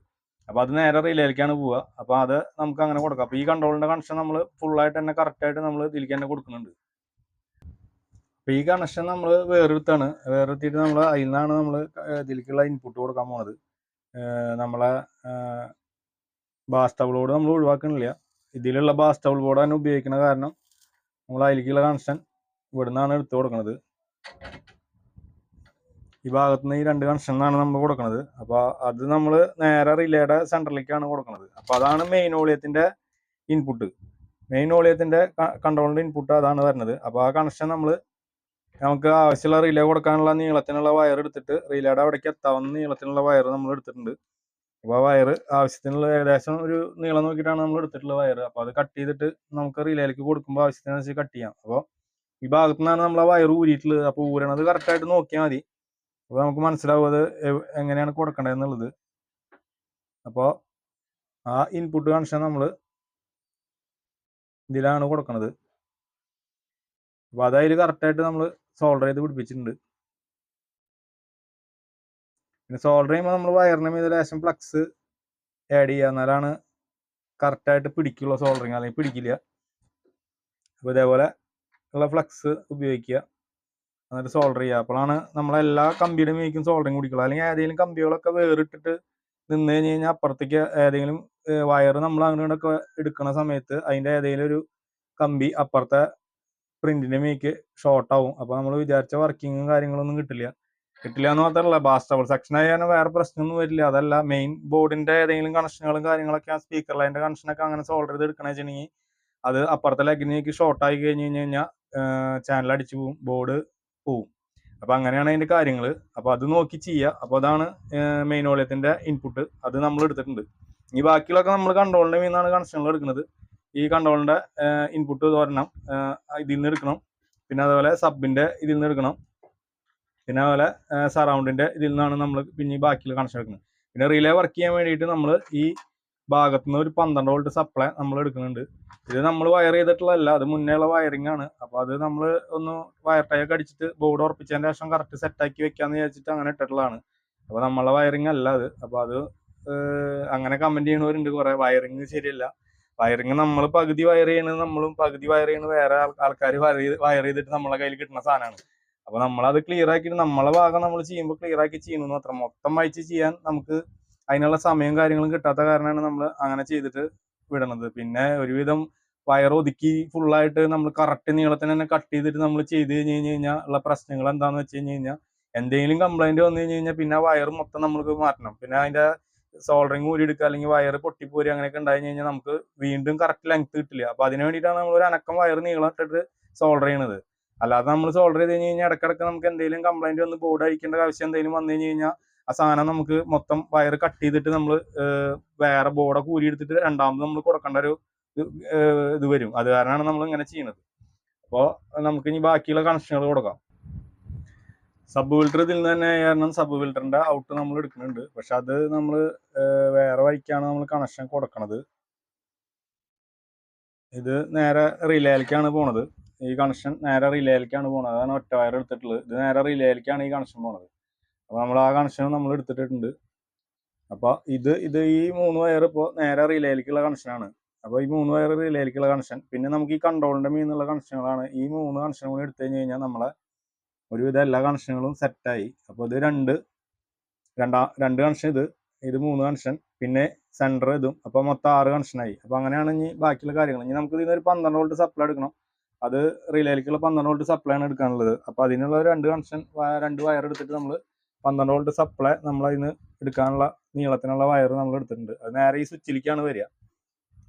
അപ്പൊ അത് നേരെ റിലേയിലേക്കാണ് പോവുക. അപ്പൊ അത് നമുക്ക് അങ്ങനെ കൊടുക്കാം. അപ്പൊ ഈ കൺട്രോളിന്റെ കണക്ഷൻ നമ്മൾ ഫുൾ ആയിട്ട് തന്നെ കറക്റ്റ് ആയിട്ട് നമ്മൾ ഇതിലേക്ക് തന്നെ കൊടുക്കുന്നുണ്ട്. അപ്പൊ ഈ കണക്ഷൻ നമ്മൾ വേറെടുത്താണ് വേറെടുത്തിട്ട് നമ്മൾ അതിൽ നിന്നാണ് നമ്മൾ ഇതിലേക്കുള്ള ഇൻപുട്ട് കൊടുക്കാൻ പോണത്. നമ്മളെ ബാസ്റ്റബിൾ ബോർഡ് നമ്മൾ ഒഴിവാക്കണില്ല. ഇതിലുള്ള ബാസ്റ്റബിൾ ബോർഡ് തന്നെ ഉപയോഗിക്കുന്ന കാരണം നമ്മൾ അതിലേക്കുള്ള കണക്ഷൻ ഇവിടെ നിന്നാണ് എടുത്തു കൊടുക്കുന്നത് ഈ ഭാഗത്ത് നിന്ന് ഈ രണ്ട് കണക്ഷനാണ് നമ്മൾ കൊടുക്കുന്നത് അപ്പൊ അത് നമ്മൾ നേരെ റിലേയുടെ സെന്ററിലേക്കാണ് കൊടുക്കുന്നത് അപ്പൊ അതാണ് മെയിൻ ഓളിയത്തിന്റെ ഇൻപുട്ട് മെയിൻ ഓളിയത്തിന്റെ കൺട്രോളിന്റെ ഇൻപുട്ട് അതാണ് വരുന്നത് അപ്പൊ ആ കണക്ഷൻ നമ്മൾ നമുക്ക് ആവശ്യമുള്ള റിലേ കൊടുക്കാനുള്ള നീളത്തിനുള്ള വയർ എടുത്തിട്ട് റിലേയുടെ അവിടേക്ക് എത്താവുന്ന നീളത്തിനുള്ള വയർ നമ്മൾ എടുത്തിട്ടുണ്ട്. അപ്പോൾ ആ വയർ ആവശ്യത്തിനുള്ള ഏകദേശം ഒരു നീളം നോക്കിയിട്ടാണ് നമ്മൾ എടുത്തിട്ടുള്ള വയർ അപ്പോൾ അത് കട്ട് ചെയ്തിട്ട് നമുക്ക് റിലേയിലേക്ക് കൊടുക്കുമ്പോൾ ആവശ്യത്തിനനുസരിച്ച് കട്ട് ചെയ്യാം. അപ്പോൾ ഈ ഭാഗത്തു നിന്നാണ് നമ്മൾ ആ വയർ ഊരിയിട്ടുള്ളത്. അപ്പോൾ ഊരണത് കറക്റ്റായിട്ട് നോക്കിയാൽ മതി. അപ്പോൾ നമുക്ക് മനസ്സിലാവുക അത് എങ്ങനെയാണ് കൊടുക്കേണ്ടത് എന്നുള്ളത്. അപ്പോൾ ആ ഇൻപുട്ട് കണക്ഷൻ നമ്മൾ ഇതിലാണ് കൊടുക്കുന്നത് അപ്പോൾ അതായത് കറക്റ്റായിട്ട് നമ്മൾ സോൾഡർ ചെയ്ത് പിടിപ്പിച്ചിട്ടുണ്ട്. പിന്നെ സോൾഡർ ചെയ്യുമ്പോൾ നമ്മൾ വയറിന് മീത് ലേശം ഫ്ലക്സ് ആഡ് ചെയ്യുക എന്നാലാണ് കറക്റ്റായിട്ട് പിടിക്കുള്ളൂ സോൾഡറിങ് അല്ലെങ്കിൽ പിടിക്കില്ല. അപ്പോൾ ഇതേപോലെ ഉള്ള ഫ്ലക്സ് ഉപയോഗിക്കുക. എന്നിട്ട് സോൾഡർ ചെയ്യുക. അപ്പോഴാണ് നമ്മളെല്ലാ കമ്പിയുടെ മേക്കും സോൾഡറിങ് കുടിക്കുള്ളൂ. അല്ലെങ്കിൽ ഏതെങ്കിലും കമ്പികളൊക്കെ വേറിട്ടിട്ട് നിന്ന് കഴിഞ്ഞ് കഴിഞ്ഞാൽ അപ്പുറത്തേക്ക് ഏതെങ്കിലും വയർ നമ്മൾ അങ്ങോട്ടൊക്കെ എടുക്കുന്ന സമയത്ത് അതിന്റെ ഏതെങ്കിലും ഒരു കമ്പി അപ്പുറത്തെ പ്രിന്റിന്റെ മേക്ക് ഷോർട്ട് ആവും. അപ്പൊ നമ്മൾ വിചാരിച്ച വർക്കിങ്ങും കാര്യങ്ങളൊന്നും കിട്ടില്ല. കിട്ടില്ല എന്ന് മാത്രമല്ല ബാസ്റ്റബിൾ സെക്ഷൻ ആയാലും വേറെ പ്രശ്നമൊന്നും വരില്ല. അതല്ല മെയിൻ ബോർഡിന്റെ ഏതെങ്കിലും കണക്ഷനുകളും കാര്യങ്ങളൊക്കെ ആ സ്പീക്കർ ലൈന്റെ കണക്ഷനൊക്കെ അങ്ങനെ സോൾഡർ ചെയ്ത് എടുക്കണ വെച്ചിട്ടുണ്ടെങ്കിൽ അത് അപ്പുറത്തെ ലെഗിനേക്ക് ഷോർട്ട് ആയി കഴിഞ്ഞ് കഴിഞ്ഞ് കഴിഞ്ഞാൽ ചാനൽ അടിച്ചു പോവും ബോർഡ് പോവും. അപ്പൊ അങ്ങനെയാണ് അതിന്റെ കാര്യങ്ങൾ അപ്പൊ അത് നോക്കി ചെയ്യുക അപ്പൊ അതാണ് മെയിൻ വോളിയത്തിന്റെ ഇൻപുട്ട് അത് നമ്മൾ എടുത്തിട്ടുണ്ട്. ഈ ബാക്കിയുള്ളൊക്കെ നമ്മൾ കൺട്രോളിന്റെ മീന്നാണ് കണക്ഷനുകൾ എടുക്കുന്നത്. ഈ കൺട്രോളിന്റെ ഇൻപുട്ട് തോരണം ഇതിൽ നിന്ന് എടുക്കണം. പിന്നെ അതുപോലെ സബിന്റെ ഇതിൽ നിന്ന് എടുക്കണം. പിന്നെ അതുപോലെ സറൗണ്ടിന്റെ ഇതിൽ നിന്നാണ് നമ്മൾ പിന്നെ ഈ ബാക്കിയുള്ള കണക്ഷൻ എടുക്കുന്നത്. പിന്നെ റിലേ വർക്ക് ചെയ്യാൻ വേണ്ടിയിട്ട് നമ്മൾ ഈ ഭാഗത്തു നിന്ന് ഒരു പന്ത്രണ്ട് വോൾട്ട് സപ്ലൈ നമ്മൾ എടുക്കുന്നുണ്ട്. ഇത് നമ്മൾ വയർ ചെയ്തിട്ടുള്ളതല്ല അത് മുന്നേ ഉള്ള വയറിംഗ് ആണ്. അപ്പോൾ അത് നമ്മൾ ഒന്ന് വയർ ടൈയൊക്കെ അടിച്ചിട്ട് ബോർഡ് ഉറപ്പിച്ചതിന് ശേഷം കറക്റ്റ് സെറ്റാക്കി വെക്കാന്ന് വിചാരിച്ചിട്ട് അങ്ങനെ ഇട്ടിട്ടുള്ളതാണ്. അപ്പോൾ നമ്മളെ വയറിംഗ് അല്ല അത്. അപ്പോൾ അത് അങ്ങനെ കമന്റ് ചെയ്യണവരുണ്ട് കുറെ. വയറിംഗ് ശരിയല്ല. വയറിംഗ് നമ്മൾ പകുതി വയർ ചെയ്യണത് നമ്മളും പകുതി വയർ ചെയ്യണത് വേറെ ആൾക്കാർ വയർ ചെയ്തിട്ട് നമ്മളെ കയ്യിൽ കിട്ടുന്ന സാധനമാണ് അപ്പൊ അത് ക്ലിയർ ആക്കിയിട്ട് നമ്മളെ ഭാഗം നമ്മൾ ചെയ്യുമ്പോൾ ക്ലിയർ ആക്കി ചെയ്യണമെന്ന് മാത്രം. മൊത്തം വായിച്ച് ചെയ്യാൻ നമുക്ക് അതിനുള്ള സമയം കാര്യങ്ങളും കിട്ടാത്ത കാരണമാണ് നമ്മൾ അങ്ങനെ ചെയ്തിട്ട് വിടണത്. പിന്നെ ഒരുവിധം വയർ ഒതുക്കി ഫുള്ളായിട്ട് നമ്മൾ കറക്റ്റ് നീളത്തിന് തന്നെ കട്ട് ചെയ്തിട്ട് നമ്മൾ ചെയ്ത് കഴിഞ്ഞ് കഴിഞ്ഞ് കഴിഞ്ഞാൽ ഉള്ള പ്രശ്നങ്ങൾ എന്താണെന്ന് വെച്ച് കഴിഞ്ഞ് കഴിഞ്ഞാൽ എന്തെങ്കിലും കംപ്ലൈന്റ് വന്നു കഴിഞ്ഞ് കഴിഞ്ഞാൽ പിന്നെ വയർ മൊത്തം നമ്മൾക്ക് മാറ്റണം. പിന്നെ അതിന്റെ സോൾഡറിങ് ഊരി എടുക്കുക അല്ലെങ്കിൽ വയർ പൊട്ടിപ്പോരി അങ്ങനെയൊക്കെ ഉണ്ടായി കഴിഞ്ഞാൽ നമുക്ക് വീണ്ടും കറക്റ്റ് ലെങ്ത് കിട്ടില്ല. അപ്പൊ അതിന് വേണ്ടിയിട്ടാണ് നമ്മൾ ഒരു അനക്കം വയർ നീളം ഇട്ടിട്ട് സോൾഡർ ചെയ്യണത് അല്ലാതെ നമ്മൾ സോൾഡർ ചെയ്ത് കഴിഞ്ഞ് കഴിഞ്ഞാൽ ഇടക്കിടക്ക് നമുക്ക് എന്തെങ്കിലും കംപ്ലൈന്റ് വന്ന് ബോർഡ് അഴിക്കേണ്ട ആവശ്യം എന്തെങ്കിലും വന്നു കഴിഞ്ഞ് കഴിഞ്ഞാൽ ആ സാധനം നമുക്ക് മൊത്തം വയർ കട്ട് ചെയ്തിട്ട് നമ്മൾ വേറെ ബോർഡൊക്കെ ഊരി എടുത്തിട്ട് രണ്ടാമത് നമ്മൾ കൊടുക്കേണ്ട ഒരു ഇത് വരും. അത് കാരണമാണ് നമ്മൾ ഇങ്ങനെ ചെയ്യുന്നത് അപ്പോൾ നമുക്ക് ഇനി ബാക്കിയുള്ള കണക്ഷനുകൾ കൊടുക്കാം. സബ് ഫിൽറ്റർ ഇതിൽ നിന്ന് തന്നെ കാരണം സബ് ഫിൽറ്ററിന്റെ ഔട്ട് നമ്മൾ എടുക്കുന്നുണ്ട്. പക്ഷെ അത് നമ്മൾ വേറെ വഴിക്കാണ് നമ്മൾ കണക്ഷൻ കൊടുക്കണത്. ഇത് നേരെ റിലേയിലേക്കാണ് പോണത്. ഈ കണക്ഷൻ നേരെ റിലേയിലേക്കാണ് പോണത്. അതാണ് ഒറ്റ വയർ എടുത്തിട്ടുള്ളത്. ഇത് നേരെ റിലേയിലേക്കാണ് ഈ കണക്ഷൻ പോണത്. അപ്പൊ നമ്മൾ ആ കണക്ഷൻ നമ്മൾ എടുത്തിട്ടുണ്ട് അപ്പൊ ഇത് ഇത് ഈ മൂന്ന് വയർ ഇപ്പോ നേരെ റിലേയിലേക്കുള്ള കണക്ഷനാണ് അപ്പൊ ഈ മൂന്ന് വയർ റിലേയിലേക്കുള്ള കണക്ഷൻ പിന്നെ നമുക്ക് ഈ കൺട്രോളിന്റെ മീന്നുള്ള കണക്ഷനുകളാണ് ഈ മൂന്ന് കണക്ഷൻ കൂടി എടുത്തു കഴിഞ്ഞു കഴിഞ്ഞാൽ നമ്മളെ ഒരുവിധം എല്ലാ കണക്ഷനുകളും സെറ്റായി. അപ്പോൾ ഇത് രണ്ട്. രണ്ടാ രണ്ട് കണക്ഷൻ ഇത് ഇത് മൂന്ന് കണക്ഷൻ പിന്നെ സെന്റർ ഇതും. അപ്പോൾ മൊത്തം ആറ് കണക്ഷനായി. അപ്പോൾ അങ്ങനെയാണ് ഇനി ബാക്കിയുള്ള കാര്യങ്ങൾ. ഇനി നമുക്ക് ഇതിനൊരു പന്ത്രണ്ട് വോൾട്ട് സപ്ലൈ എടുക്കണം. അത് റിലേലിക്കുള്ള പന്ത്രണ്ട് വോൾട്ട് സപ്ലൈ ആണ് എടുക്കാനുള്ളത്. അപ്പോൾ അതിനുള്ള രണ്ട് കണക്ഷൻ രണ്ട് വയർ എടുത്തിട്ട് നമ്മൾ പന്ത്രണ്ട് വോൾട്ട് സപ്ലൈ നമ്മൾ അതിന് എടുക്കാനുള്ള നീളത്തിനുള്ള വയർ നമ്മൾ എടുത്തിട്ടുണ്ട്. അത് നേരെ ഈ സ്വിച്ചിലേക്കാണ് വരിക.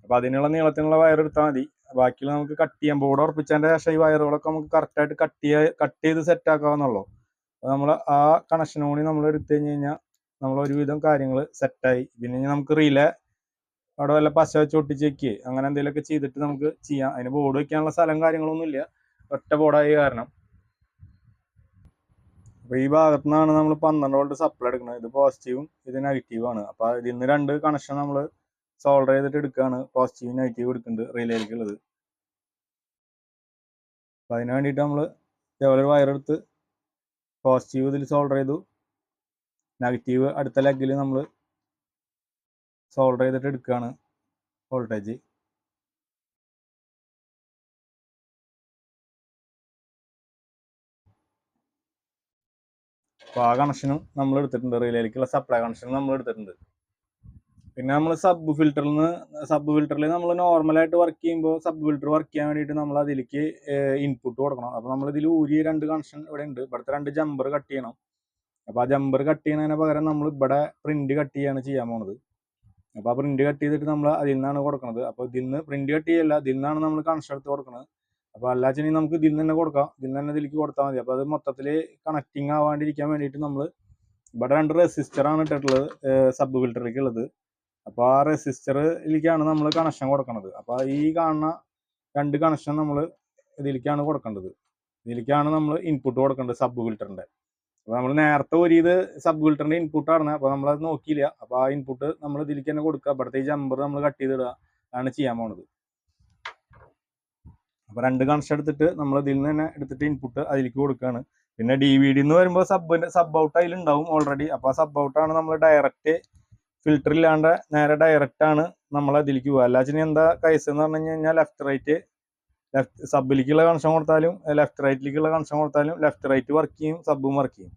അപ്പോൾ അതിനുള്ള നീളത്തിനുള്ള വയർ എടുത്താൽ മതി. ബാക്കിയുള്ള നമുക്ക് കട്ട് ചെയ്യാം. ബോർഡ് ഉറപ്പിച്ചതിന്റെ ശേഷം ഈ വയറുകളൊക്കെ നമുക്ക് കറക്റ്റായിട്ട് കട്ട് ചെയ്യാ കട്ട് ചെയ്ത് സെറ്റ് ആക്കാവുന്നുള്ളൂ നമ്മൾ ആ കണക്ഷൻ നമ്മൾ എടുത്തു കഴിഞ്ഞ് കഴിഞ്ഞാൽ നമ്മൾ ഒരുവിധം കാര്യങ്ങൾ സെറ്റായി പിന്നെ നമുക്ക് റീലേ അവിടെ വല്ല പശ വെച്ച് ഒട്ടിച്ച് വെക്കുകയെ അങ്ങനെ എന്തെങ്കിലുമൊക്കെ ചെയ്തിട്ട് നമുക്ക് ചെയ്യാം. അതിന് ബോർഡ് വെക്കാനുള്ള സ്ഥലം കാര്യങ്ങളൊന്നും ഇല്ല. ഒറ്റ ബോർഡായ കാരണം. അപ്പൊ ഈ ഭാഗത്തു നിന്നാണ് നമ്മൾ പന്ത്രണ്ട് വോൾട്ട് സപ്ലൈ എടുക്കുന്നത്. ഇത് പോസിറ്റീവും ഇത് നെഗറ്റീവും ആണ്. അപ്പൊ ഇതിൽ നിന്ന് രണ്ട് കണക്ഷൻ നമ്മൾ സോൾഡർ ചെയ്തിട്ട് എടുക്കുകയാണ് പോസിറ്റീവ് നെഗറ്റീവ് എടുക്കുന്നുണ്ട് റിലേയിലേക്കുള്ളത് അപ്പൊ അതിന് വേണ്ടിയിട്ട് നമ്മൾ ഇതേപോലെ ഒരു വയർ എടുത്ത് പോസിറ്റീവ് ഇതിൽ സോൾഡർ ചെയ്തു. നെഗറ്റീവ് അടുത്ത ലെഗിൽ നമ്മൾ സോൾഡർ ചെയ്തിട്ട് എടുക്കുകയാണ് വോൾട്ടേജ് അപ്പോൾ ആ കണക്ഷനും നമ്മൾ എടുത്തിട്ടുണ്ട്. റിലേയിലേക്കുള്ള സപ്ലൈ കണക്ഷനും നമ്മൾ എടുത്തിട്ടുണ്ട്. പിന്നെ നമ്മൾ സബ് ഫിൽറ്ററിൽ നിന്ന് സബ് ഫിൽറ്ററിൽ നമ്മൾ നോർമലായിട്ട് വർക്ക് ചെയ്യുമ്പോൾ സബ് ഫിൽറ്റർ വർക്ക് ചെയ്യാൻ വേണ്ടിയിട്ട് നമ്മൾ അതിലേക്ക് ഇൻപുട്ട് കൊടുക്കണം. അപ്പോൾ നമ്മൾ ഇതിൽ ഊരിയ രണ്ട് കണക്ഷൻ ഇവിടെ ഉണ്ട് ഇവിടുത്തെ രണ്ട് ജമ്പർ കട്ട് ചെയ്യണം. അപ്പോൾ ആ ജമ്പർ കട്ട് ചെയ്യുന്നതിന് പകരം നമ്മൾ ഇവിടെ പ്രിന്റ് കട്ട് ചെയ്യാണ് ചെയ്യാൻ പോണത്. അപ്പോൾ ആ പ്രിന്റ് കട്ട് ചെയ്തിട്ട് നമ്മൾ അതിൽ നിന്നാണ് കൊടുക്കുന്നത് അപ്പോൾ ഇതിൽ നിന്ന് പ്രിന്റ് കട്ട് ചെയ്യല്ല ഇതിൽ നിന്നാണ് നമ്മൾ കണക്ഷൻ എടുത്ത് കൊടുക്കുന്നത് അപ്പോൾ അല്ലാച്ചെങ്കിൽ നമുക്ക് ഇതിൽ നിന്ന് തന്നെ കൊടുക്കാം. ഇതിൽ തന്നെ ഇതിലേക്ക് കൊടുത്താൽ മതി. അപ്പോൾ അത് മൊത്തത്തിൽ കണക്റ്റിംഗ് ആവാണ്ടിരിക്കാൻ വേണ്ടിയിട്ട് നമ്മൾ ഇവിടെ രണ്ട് റെസിസ്റ്ററാണ് ഇട്ടിട്ടുള്ളത് സബ് ഫിൽറ്ററിലേക്ക് ഉള്ളത് അപ്പോൾ ആ റെസിസ്റ്ററിലേക്കാണ് നമ്മൾ കണക്ഷൻ കൊടുക്കുന്നത് അപ്പോൾ ഈ കാണുന്ന രണ്ട് കണക്ഷൻ നമ്മൾ ഇതിലേക്കാണ് കൊടുക്കേണ്ടത്. ഇതിലേക്കാണ് നമ്മൾ ഇൻപുട്ട് കൊടുക്കേണ്ടത് സബ് ഫിൽറ്ററിന്റെ അപ്പോൾ നമ്മൾ നേരത്തെ ഒരു ഇത് സബ് ഫിൽറ്ററിന്റെ ഇൻപുട്ട് ആണ്. അപ്പോൾ നമ്മൾ അത് നോക്കിയില്ല. അപ്പോൾ ആ ഇൻപുട്ട് നമ്മൾ ഇതിലേക്ക് തന്നെ കൊടുക്കുക. ഇവിടുത്തെ ഈ ജമ്പർ നമ്മൾ കട്ട് ചെയ്തിടുക. ആണ് ചെയ്യാൻ പോണത്. അപ്പോൾ രണ്ട് കണക്ഷൻ എടുത്തിട്ട് നമ്മൾ ഇതിൽ നിന്ന് തന്നെ എടുത്തിട്ട് ഇൻപുട്ട് അതിലേക്ക് കൊടുക്കുകയാണ്. പിന്നെ ഡി വി ഡി എന്ന് വരുമ്പോൾ സബ് സബ് ഔട്ട് അതിലുണ്ടാവും ഓൾറെഡി അപ്പോൾ ആ സബ് ഔട്ടാണ് നമ്മൾ ഡയറക്റ്റ് ഫിൽറ്റർ ഇല്ലാണ്ട് നേരെ ഡയറക്റ്റ് ആണ് നമ്മൾ അതിലേക്ക് പോകുക അല്ലാച്ചിനി എന്താ കൈസ് എന്ന് പറഞ്ഞു കഴിഞ്ഞാൽ ലെഫ്റ്റ് റൈറ്റ് ലെഫ്റ്റ് സബിലേക്കുള്ള കണക്ഷൻ കൊടുത്താലും ലെഫ്റ്റ് റൈറ്റിലേക്കുള്ള കണക്ഷൻ കൊടുത്താലും ലെഫ്റ്റ് റൈറ്റ് വർക്ക് ചെയ്യും സബും വർക്ക് ചെയ്യും.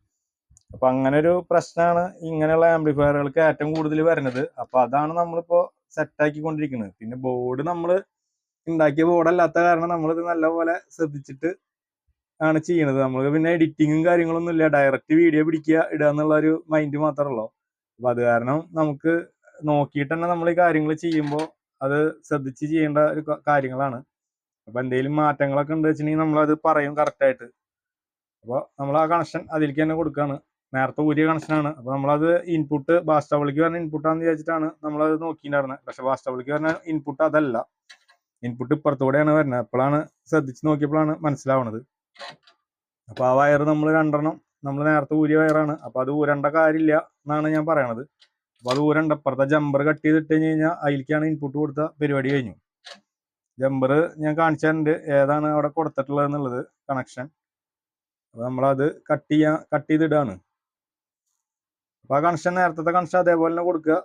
അപ്പം അങ്ങനെ ഒരു പ്രശ്നമാണ് ഇങ്ങനെയുള്ള ആംപ്ലിഫയറുകൾക്ക് ഏറ്റവും കൂടുതൽ വരുന്നത്. അപ്പം അതാണ് നമ്മളിപ്പോൾ സെറ്റ് ആക്കിക്കൊണ്ടിരിക്കുന്നത് പിന്നെ ബോർഡ് നമ്മൾ ഉണ്ടാക്കിയ ബോർഡല്ലാത്ത കാരണം നമ്മളിത് നല്ലപോലെ ശ്രദ്ധിച്ചിട്ട് ആണ് ചെയ്യണത്. നമ്മൾ പിന്നെ എഡിറ്റിങ്ങും കാര്യങ്ങളൊന്നും ഇല്ല ഡയറക്റ്റ് വീഡിയോ പിടിക്കുക ഇടുക എന്നുള്ള ഒരു മൈൻഡ് മാത്രമേ ഉള്ളൂ. അപ്പൊ അത് കാരണം നമുക്ക് നോക്കിയിട്ട് തന്നെ നമ്മൾ ഈ കാര്യങ്ങൾ ചെയ്യുമ്പോൾ അത് ശ്രദ്ധിച്ച് ചെയ്യേണ്ട ഒരു കാര്യങ്ങളാണ്. അപ്പൊ എന്തെങ്കിലും മാറ്റങ്ങളൊക്കെ ഉണ്ട് വെച്ചിട്ടുണ്ടെങ്കിൽ നമ്മളത് പറയും കറക്റ്റ് ആയിട്ട്. അപ്പോൾ നമ്മൾ ആ കണക്ഷൻ അതിലേക്ക് തന്നെ കൊടുക്കുകയാണ് നേരത്തെ ഊരിയ കണക്ഷനാണ് അപ്പോൾ നമ്മളത് ഇൻപുട്ട് ബാസ്റ്റബിളിക്ക് പറഞ്ഞ ഇൻപുട്ടാണെന്ന് വിചാരിച്ചിട്ടാണ് നമ്മളത് നോക്കിയിട്ടുണ്ടായിരുന്നത് പക്ഷെ ബാസ്റ്റബിളിക്ക് പറഞ്ഞ ഇൻപുട്ട് അതല്ല. ഇൻപുട്ട് ഇപ്പുറത്തൂടെയാണ് വരുന്നത് അപ്പോഴാണ് ശ്രദ്ധിച്ച് നോക്കിയപ്പോഴാണ് മനസ്സിലാവണത്. അപ്പോൾ ആ വയർ നമ്മൾ രണ്ടെണ്ണം നമ്മൾ നേരത്തെ ഊരിയ വയറാണ്. അപ്പോൾ അത് ഊരേണ്ട കാര്യമില്ല എന്നാണ് ഞാൻ പറയണത്. അപ്പോൾ അത് ഊരണ്ട. ഇപ്പുറത്തെ ജമ്പർ കട്ട് ചെയ്തിട്ട് കഴിഞ്ഞ് കഴിഞ്ഞാൽ അതിലേക്കാണ് ഇൻപുട്ട് കൊടുത്ത പരിപാടി കഴിഞ്ഞു. ജമ്പർ ഞാൻ കാണിച്ചിട്ടുണ്ട് ഏതാണ് അവിടെ കൊടുത്തിട്ടുള്ളത് എന്നുള്ളത് കണക്ഷൻ അപ്പോൾ നമ്മളത് കട്ട് ചെയ്യാൻ കട്ട് ചെയ്തിടാണ്. അപ്പോൾ ആ കണക്ഷൻ നേരത്തെ കണക്ഷൻ അതേപോലെ തന്നെ കൊടുക്കുക.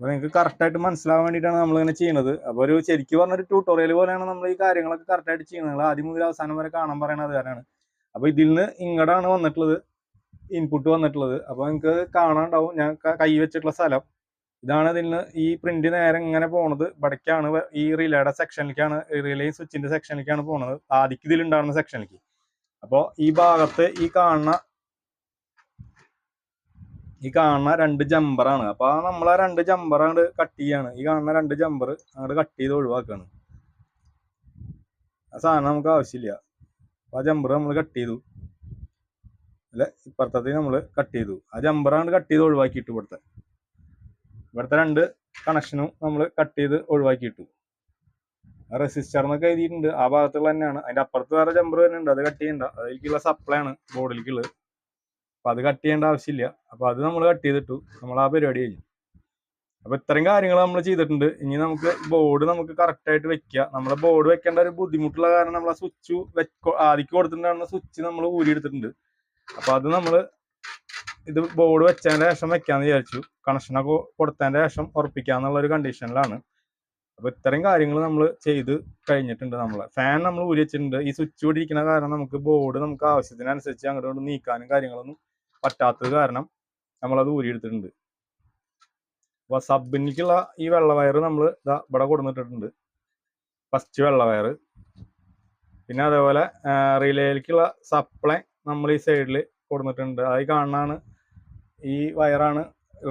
അപ്പോൾ നിങ്ങൾക്ക് കറക്റ്റായിട്ട് മനസ്സിലാവാൻ വേണ്ടിയിട്ടാണ് നമ്മളിങ്ങനെ ചെയ്യുന്നത് അപ്പോൾ ഒരു ശരിക്കും പറഞ്ഞൊരു ട്യൂട്ടോറിയൽ പോലെയാണ് നമ്മൾ ഈ കാര്യങ്ങളൊക്കെ കറക്റ്റായിട്ട് ചെയ്യുന്നത്. നിങ്ങൾ ആദ്യം മുതൽ അവസാനം വരെ കാണാൻ പറയുന്നത് കാരണമാണ് അപ്പോൾ ഇതിൽ നിന്ന് ഇങ്ങടാണ് വന്നിട്ടുള്ളത്. ഇൻപുട്ട് വന്നിട്ടുള്ളത്. അപ്പോൾ നിങ്ങൾക്ക് കാണാണ്ടാവും ഞാൻ കൈ വെച്ചിട്ടുള്ള സ്ഥലം. ഇതാണ് ഇതിൽ നിന്ന് ഈ പ്രിന്റ് നേരെ ഇങ്ങനെ പോണത്. ഇവിടേക്കാണ് ഈ റിലേയുടെ സെക്ഷനിലേക്കാണ് റിലേ സ്വിച്ചിന്റെ സെക്ഷനിലേക്കാണ് പോണത്. ആദ്യം ഇതിലുണ്ടാകുന്ന സെക്ഷനിലേക്ക് അപ്പോൾ ഈ ഭാഗത്ത് ഈ കാണുന്ന ഈ കാണുന്ന രണ്ട് ജമ്പറാണ്. അപ്പൊ ആ നമ്മളെ രണ്ട് ജമ്പർ അങ്ങോട്ട് കട്ട് ചെയ്യാണ്. ഈ കാണുന്ന രണ്ട് ജമ്പർ അങ്ങോട്ട് കട്ട് ചെയ്ത് ഒഴിവാക്കാണ്. ആ സാധനം നമുക്ക് ആവശ്യമില്ല. ആ ജമ്പർ നമ്മൾ കട്ട് ചെയ്തു. അല്ലെ? ഇപ്പുറത്തത് നമ്മൾ കട്ട് ചെയ്തു. ആ ജമ്പർ അങ്ങോട്ട് കട്ട് ചെയ്ത് ഒഴിവാക്കിയിട്ടു ഇവിടുത്തെ. ഇവിടുത്തെ രണ്ട് കണക്ഷനും നമ്മൾ കട്ട് ചെയ്ത് ഒഴിവാക്കിയിട്ടു. റെസിസ്റ്റർ എന്നൊക്കെ എഴുതിയിട്ടുണ്ട്. ആ ഭാഗത്തുള്ള തന്നെയാണ്. അതിന്റെ അപ്പുറത്ത് വേറെ ജമ്പർ വരുന്നുണ്ട്. അത് കട്ട് ചെയ്യണ്ട. അതിലേക്കുള്ള സപ്ലൈ ആണ് ബോർഡിലേക്കുള്ളത് അപ്പൊ അത് കട്ട് ചെയ്യേണ്ട ആവശ്യമില്ല. അപ്പോൾ അത് നമ്മൾ കട്ട് ചെയ്തിട്ടു. നമ്മൾ ആ പരിപാടി കഴിഞ്ഞു. അപ്പോൾ ഇത്രയും കാര്യങ്ങൾ നമ്മൾ ചെയ്തിട്ടുണ്ട്. ഇനി നമുക്ക് ബോർഡ് നമുക്ക് കറക്റ്റ് ആയിട്ട് വെക്കുക നമ്മളെ ബോർഡ് വെക്കേണ്ട ഒരു ബുദ്ധിമുട്ടുള്ള കാരണം നമ്മൾ ആ സ്വിച്ച് വെക്കോ ആദ്യം കൊടുത്തിട്ടുണ്ടായിരുന്ന സ്വിച്ച് നമ്മൾ ഊരിയെടുത്തിട്ടുണ്ട്. അപ്പൊ അത് നമ്മൾ ഇത് ബോർഡ് വെച്ചതിന്റെ ശേഷം വെക്കാന്ന് വിചാരിച്ചു. കണക്ഷനൊക്കെ കൊടുത്തതിന്റെ ശേഷം ഉറപ്പിക്കാന്നുള്ള ഒരു കണ്ടീഷനിലാണ് അപ്പോൾ ഇത്തരം കാര്യങ്ങൾ നമ്മൾ ചെയ്ത് കഴിഞ്ഞിട്ടുണ്ട് നമ്മൾ ഫാൻ നമ്മൾ ഊരി വെച്ചിട്ടുണ്ട്. ഈ സ്വിച്ച് പിടിക്കുന്ന കാരണം നമുക്ക് ബോർഡ് നമുക്ക് ആവശ്യത്തിനനുസരിച്ച് അങ്ങോട്ട് നീക്കാനും കാര്യങ്ങളൊന്നും പറ്റാത്തത് കാരണം നമ്മളത് ഊരിയെടുത്തിട്ടുണ്ട്. അപ്പൊ സബിനിക്കുള്ള ഈ വെള്ള വയർ നമ്മൾ ഇതാ ഇവിടെ കൊടുത്തിട്ടുണ്ട് ഫസ്റ്റ് വെള്ള വയർ. പിന്നെ അതേപോലെ റിലേയിലേക്കുള്ള സപ്ലൈ നമ്മൾ ഈ സൈഡിൽ കൊടുത്തിട്ടുണ്ട് അത് കാണാനാണ് ഈ വയറാണ്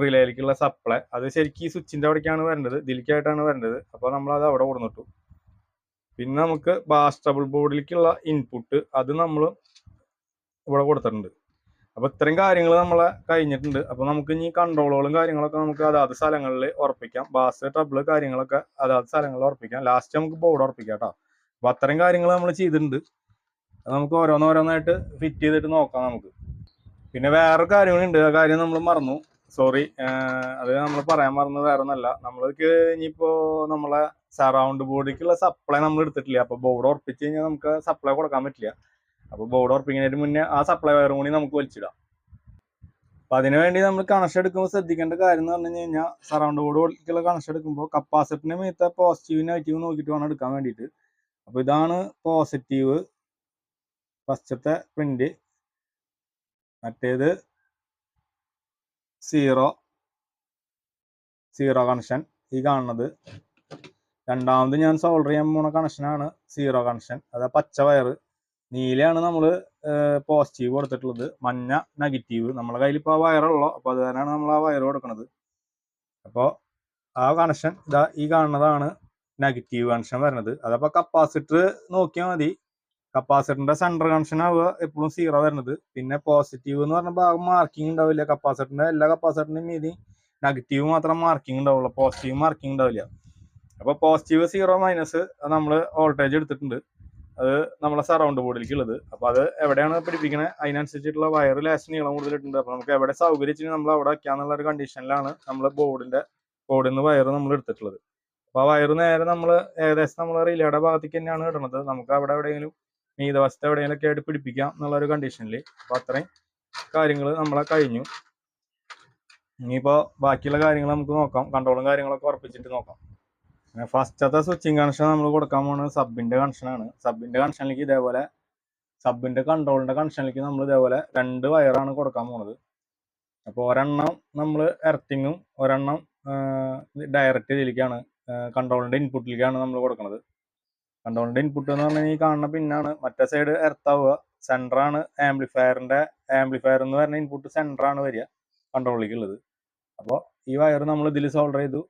റിലേയിലേക്കുള്ള സപ്ലൈ അത് ശരിക്കും ഈ സ്വിച്ചിന്റെ അവിടേക്കാണ് വരേണ്ടത്. ഇതിലേക്കായിട്ടാണ് വരേണ്ടത്. അപ്പോൾ നമ്മൾ അത് അവിടെ കൊടുത്തിട്ടു പിന്നെ നമുക്ക് ബാസ്റ്റബിൾ ബോർഡിലേക്കുള്ള ഇൻപുട്ട് അത് നമ്മൾ ഇവിടെ കൊടുത്തിട്ടുണ്ട്. അപ്പൊ ഇത്രയും കാര്യങ്ങൾ നമ്മളെ കഴിഞ്ഞിട്ടുണ്ട്. അപ്പൊ നമുക്ക് ഇനി കൺട്രോളുകളും കാര്യങ്ങളൊക്കെ നമുക്ക് അതാത് സ്ഥലങ്ങളിൽ ഉറപ്പിക്കാം. ബാസ് ട്രബിൾ കാര്യങ്ങളൊക്കെ അതാത് സ്ഥലങ്ങളിൽ ഉറപ്പിക്കാം. ലാസ്റ്റ് നമുക്ക് ബോർഡ് ഉറപ്പിക്കാം കേട്ടോ. അപ്പൊ അത്രയും കാര്യങ്ങൾ നമ്മൾ ചെയ്തിട്ടുണ്ട്. നമുക്ക് ഓരോന്നോരോന്നായിട്ട് ഫിറ്റ് ചെയ്തിട്ട് നോക്കാം നമുക്ക്. പിന്നെ വേറെ കാര്യങ്ങളുണ്ട്. ആ കാര്യം നമ്മൾ മറന്നു. സോറി അത് നമ്മൾ പറയാൻ മറന്നത് വേറെ ഒന്നല്ല നമ്മൾക്ക് ഇനിയിപ്പോ നമ്മളെ സറൗണ്ട് ബോർഡിലേക്കുള്ള സപ്ലൈ നമ്മൾ എടുത്തിട്ടില്ല. അപ്പൊ ബോർഡ് ഉറപ്പിച്ച് കഴിഞ്ഞാൽ നമുക്ക് സപ്ലൈ കൊടുക്കാൻ പറ്റില്ല. അപ്പൊ ബോർഡ് ഉറപ്പിക്കുന്നതിന് മുന്നേ ആ സപ്ലൈ വയറും കൂടി നമുക്ക് വലിച്ചിടാം. അപ്പൊ അതിനുവേണ്ടി നമ്മൾ കണക്ഷൻ എടുക്കുമ്പോൾ ശ്രദ്ധിക്കേണ്ട കാര്യം എന്ന് പറഞ്ഞു കഴിഞ്ഞാൽ സറൗണ്ട് ബോർഡ് ബോർഡിലേക്കുള്ള കണക്ഷൻ എടുക്കുമ്പോൾ കപ്പാസിറ്ററിന് മീത്ത പോസിറ്റീവ് നെഗറ്റീവ് നോക്കിയിട്ട് വേണം എടുക്കാൻ വേണ്ടിയിട്ട്. അപ്പൊ ഇതാണ് പോസിറ്റീവ് ഫസ്റ്റത്തെ പ്രിന്റ് മറ്റേത് സീറോ സീറോ കണക്ഷൻ ഈ കാണുന്നത്. രണ്ടാമത് ഞാൻ സോൾഡർ ചെയ്യാൻ പോണ കണക്ഷനാണ് സീറോ കണക്ഷൻ അതാ പച്ച വയറ് നീലയാണ് നമ്മൾ പോസിറ്റീവ് കൊടുത്തിട്ടുള്ളത്. മഞ്ഞ നെഗറ്റീവ് നമ്മളെ കയ്യിൽ ഇപ്പോൾ ആ വയറുള്ളൂ അപ്പോൾ അത് തന്നെയാണ് നമ്മൾ ആ വയർ കൊടുക്കുന്നത് അപ്പോൾ ആ കണക്ഷൻ ഇതാ ഈ കാണുന്നതാണ് നെഗറ്റീവ് കണക്ഷൻ വരുന്നത്. അതപ്പോൾ കപ്പാസിറ്റർ നോക്കിയാൽ മതി. കപ്പാസിറ്ററിന്റെ സെൻട്രൽ കണക്ഷൻ ആവുക എപ്പോഴും സീറോ വരുന്നത്. പിന്നെ പോസിറ്റീവ് എന്ന് പറഞ്ഞ ഭാഗം മാർക്കിംഗ് ഉണ്ടാവില്ല. കപ്പാസിറ്ററിന്റെ എല്ലാ കപ്പാസിറ്ററിന്റെയും മീതി നെഗറ്റീവ് മാത്രം മാർക്കിംഗ് ഉണ്ടാവുള്ളൂ. പോസിറ്റീവ് മാർക്കിംഗ് ഉണ്ടാവില്ല. അപ്പോൾ പോസിറ്റീവ് സീറോ മൈനസ് നമ്മൾ വോൾട്ടേജ് എടുത്തിട്ടുണ്ട്. അത് നമ്മളെ സറൗണ്ട് ബോർഡിലേക്ക് ഉള്ളത്. അപ്പൊ അത് എവിടെയാണ് പിടിപ്പിക്കുന്നത് അതിനനുസരിച്ചിട്ടുള്ള വയർ ലാസ്റ്റ് നീളം കൂടുതലിട്ടുണ്ട്. അപ്പൊ നമുക്ക് എവിടെ സൗകര്യം നമ്മൾ അവിടെ വെക്കാന്നുള്ള ഒരു കണ്ടീഷനിലാണ് നമ്മൾ ബോർഡിന്റെ ബോർഡിൽ നിന്ന് വയർ നമ്മൾ എടുത്തിട്ടുള്ളത്. അപ്പൊ ആ വയർ നേരെ നമ്മൾ ഏകദേശം നമ്മൾ റിലേയുടെ ഭാഗത്തേക്ക് തന്നെയാണ് ഇടുന്നത് നമുക്ക് അവിടെ എവിടെയെങ്കിലും മീതവശത്ത് എവിടെയെങ്കിലും ഒക്കെ ആയിട്ട് പിടിപ്പിക്കാം എന്നുള്ള ഒരു കണ്ടീഷനിൽ അപ്പൊ അത്രയും കാര്യങ്ങൾ നമ്മളെ കഴിഞ്ഞു. ഇനിയിപ്പോ ബാക്കിയുള്ള കാര്യങ്ങൾ നമുക്ക് നോക്കാം. കൺട്രോളും കാര്യങ്ങളൊക്കെ ഉറപ്പിച്ചിട്ട് നോക്കാം. ഫസ്റ്റത്തെ സ്വിച്ചിങ് കണക്ഷൻ നമ്മൾ കൊടുക്കാൻ പോകുന്നത് സബിന്റെ കണക്ഷനാണ് സബിന്റെ കണക്ഷനിലേക്ക് ഇതേപോലെ സബിന്റെ കൺട്രോളിന്റെ കണക്ഷനിലേക്ക് നമ്മൾ ഇതേപോലെ രണ്ട് വയറാണ് കൊടുക്കാൻ പോകുന്നത് അപ്പോൾ ഒരെണ്ണം നമ്മൾ എർത്തിങ്ങും ഒരെണ്ണം ഡയറക്റ്റ് ഇതിലേക്കാണ് കൺട്രോളിന്റെ ഇൻപുട്ടിലേക്കാണ് നമ്മൾ കൊടുക്കുന്നത് കൺട്രോളിന്റെ ഇൻപുട്ട് എന്ന് പറഞ്ഞാൽ ഈ കാണുന്ന പിന്നാണ് മറ്റേ സൈഡ് എർത്താവുക സെന്റർ ആണ് ആംപ്ലിഫയറിന്റെ ആംപ്ലിഫയർ എന്ന് പറഞ്ഞ ഇൻപുട്ട് സെന്റർ ആണ് വരിക കൺട്രോളിലേക്ക് ഉള്ളത് അപ്പോൾ ഈ വയർ നമ്മൾ ഇതിൽ സോൾഡർ ചെയ്തു.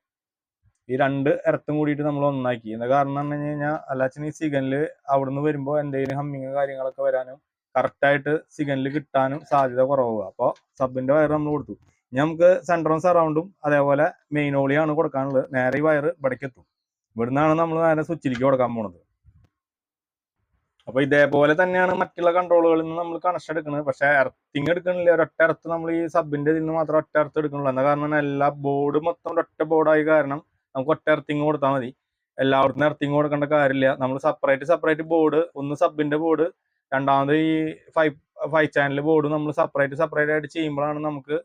ഈ രണ്ട് ഇറത്തും കൂടിയിട്ട് നമ്മൾ ഒന്നാക്കി. എന്താ കാരണം എന്ന് പറഞ്ഞു കഴിഞ്ഞാൽ അല്ലാച്ചൻ ഈ സിഗനിൽ അവിടുന്ന് വരുമ്പോൾ എന്തെങ്കിലും ഹമ്മിങ് കാര്യങ്ങളൊക്കെ വരാനും കറക്റ്റായിട്ട് സിഗനിൽ കിട്ടാനും സാധ്യത കുറവുക അപ്പോൾ സബിന്റെ വയർ നമ്മൾ കൊടുത്തു. ഇനി നമുക്ക് സെന്ററും സറൗണ്ടും അതേപോലെ മെയിൻ ഓളിയാണ് കൊടുക്കാനുള്ളത്. നേരെ ഈ വയർ ഇവിടേക്ക് എത്തും ഇവിടുന്നാണ് നമ്മൾ നേരെ സ്വിച്ചിലേക്ക് കൊടുക്കാൻ പോണത്. അപ്പൊ ഇതേപോലെ തന്നെയാണ് മറ്റുള്ള കൺട്രോളുകളിൽ നിന്ന് നമ്മൾ കണക്ഷൻ എടുക്കുന്നത്. പക്ഷെ എർത്തിങ് എടുക്കണില്ല. ഒരൊറ്റ എർത്ത് നമ്മൾ ഈ സബിന്റെ ഇതിൽ നിന്ന് മാത്രം ഒറ്റ എർത്ത് എടുക്കണുള്ളൂ. എന്താ കാരണം എല്ലാ ബോർഡ് മൊത്തം ഒരൊറ്റ ബോർഡായി കാരണം നമുക്ക് ഒറ്റ എർത്തിങ് കൊടുത്താൽ മതി. എല്ലായിടത്തും എർത്തിങ് കൊടുക്കേണ്ട കാര്യമില്ല. നമ്മൾ സെപ്പറേറ്റ് സെപ്പറേറ്റ് ബോർഡ് ഒന്ന് സബിന്റെ ബോർഡ് രണ്ടാമത് ഈ ഫൈവ് ഫൈവ് ചാനൽ ബോർഡ് നമ്മൾ സെപ്പറേറ്റ് സെപ്പറേറ്റ് ആയിട്ട് ചെയ്യുമ്പോഴാണ് നമുക്ക്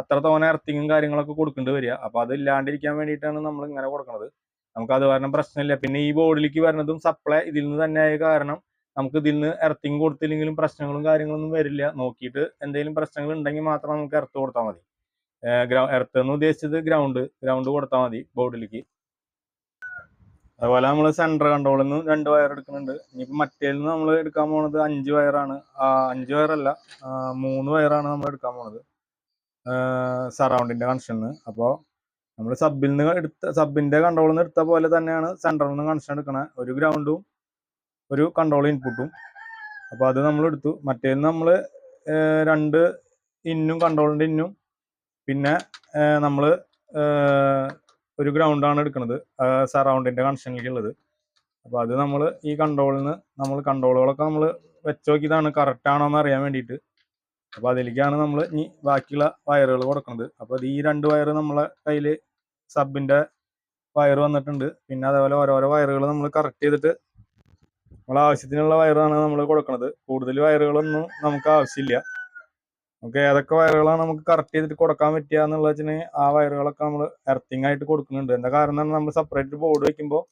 അത്ര എർത്തിങ്ങും കാര്യങ്ങളൊക്കെ കൊടുക്കേണ്ടി വരിക. അപ്പൊ അത് ഇല്ലാണ്ടിരിക്കാൻ വേണ്ടിയിട്ടാണ് നമ്മൾ ഇങ്ങനെ കൊടുക്കുന്നത് നമുക്ക് അത് കാരണം പ്രശ്നമില്ല. പിന്നെ ഈ ബോർഡിലേക്ക് വരുന്നതും സപ്ലൈ ഇതിൽ നിന്ന് തന്നെ ആയ കാരണം നമുക്ക് ഇതിൽ നിന്ന് എർത്തിങ് കൊടുത്തില്ലെങ്കിലും പ്രശ്നങ്ങളും കാര്യങ്ങളൊന്നും വരില്ല. നോക്കിയിട്ട് എന്തെങ്കിലും പ്രശ്നങ്ങൾ ഉണ്ടെങ്കിൽ മാത്രം നമുക്ക് എർത്ത് കൊടുത്താൽ മതി. എർത്ത് എന്ന് ഉദ്ദേശിച്ചത് ഗ്രൗണ്ട് ഗ്രൗണ്ട് കൊടുത്താൽ മതി ബോർഡിലേക്ക് അതുപോലെ നമ്മൾ സെൻട്രൽ കൺട്രോളിൽ നിന്ന് രണ്ട് വയർ എടുക്കുന്നുണ്ട്. ഇനിയിപ്പോൾ മറ്റേൽ നിന്ന് നമ്മൾ എടുക്കാൻ പോണത് അഞ്ച് വയറാണ് അഞ്ച് വയറല്ല മൂന്ന് വയറാണ് നമ്മൾ എടുക്കാൻ പോണത്. സറൗണ്ടിന്റെ കണക്ഷൻ അപ്പോൾ നമ്മൾ സബിൽ നിന്ന് എടുത്ത സബിന്റെ കൺട്രോളിൽ നിന്ന് എടുത്ത പോലെ തന്നെയാണ് സെൻട്രലിൽ നിന്ന് കണക്ഷൻ എടുക്കണത് ഒരു ഗ്രൗണ്ടും ഒരു കൺട്രോൾ ഇൻപുട്ടും അപ്പോൾ അത് നമ്മൾ എടുത്തു. മറ്റേത് നമ്മൾ രണ്ട് ഇന്നും കൺട്രോളിന്റെ ഇന്നും പിന്നെ നമ്മൾ ഒരു ഗ്രൗണ്ടാണ് എടുക്കുന്നത് സറൗണ്ടിന്റെ കണക്ഷനിലേക്ക് ഉള്ളത് അപ്പോൾ അത് നമ്മൾ ഈ കൺട്രോളിൽ നിന്ന് നമ്മൾ കൺട്രോളുകളൊക്കെ നമ്മൾ വെച്ച് നോക്കിയതാണ് കറക്റ്റാണോ എന്ന് അറിയാൻ വേണ്ടിയിട്ട്. അപ്പോൾ അതിലേക്കാണ് നമ്മൾ ഇനി ബാക്കിയുള്ള വയറുകൾ കൊടുക്കുന്നത് അപ്പോൾ അത് ഈ രണ്ട് വയർ നമ്മളെ കയ്യിൽ സബിന്റെ വയർ വന്നിട്ടുണ്ട്. പിന്നെ അതേപോലെ ഓരോരോ വയറുകൾ നമ്മൾ കറക്റ്റ് ചെയ്തിട്ട് നമ്മളെ ആവശ്യത്തിനുള്ള വയറാണ് നമ്മൾ കൊടുക്കുന്നത് കൂടുതൽ വയറുകളൊന്നും നമുക്ക് ആവശ്യമില്ല. നമുക്ക് ഏതൊക്കെ വയറുകളാണ് നമുക്ക് കറക്റ്റ് ചെയ്തിട്ട് കൊടുക്കാൻ പറ്റുക എന്നുള്ള വെച്ചാൽ ആ വയറുകളൊക്കെ നമ്മൾ എർത്തിങ് ആയിട്ട് കൊടുക്കുന്നുണ്ട്. എന്താ കാരണം നമ്മൾ സെപ്പറേറ്റ് ബോർഡ് വെക്കുമ്പോൾ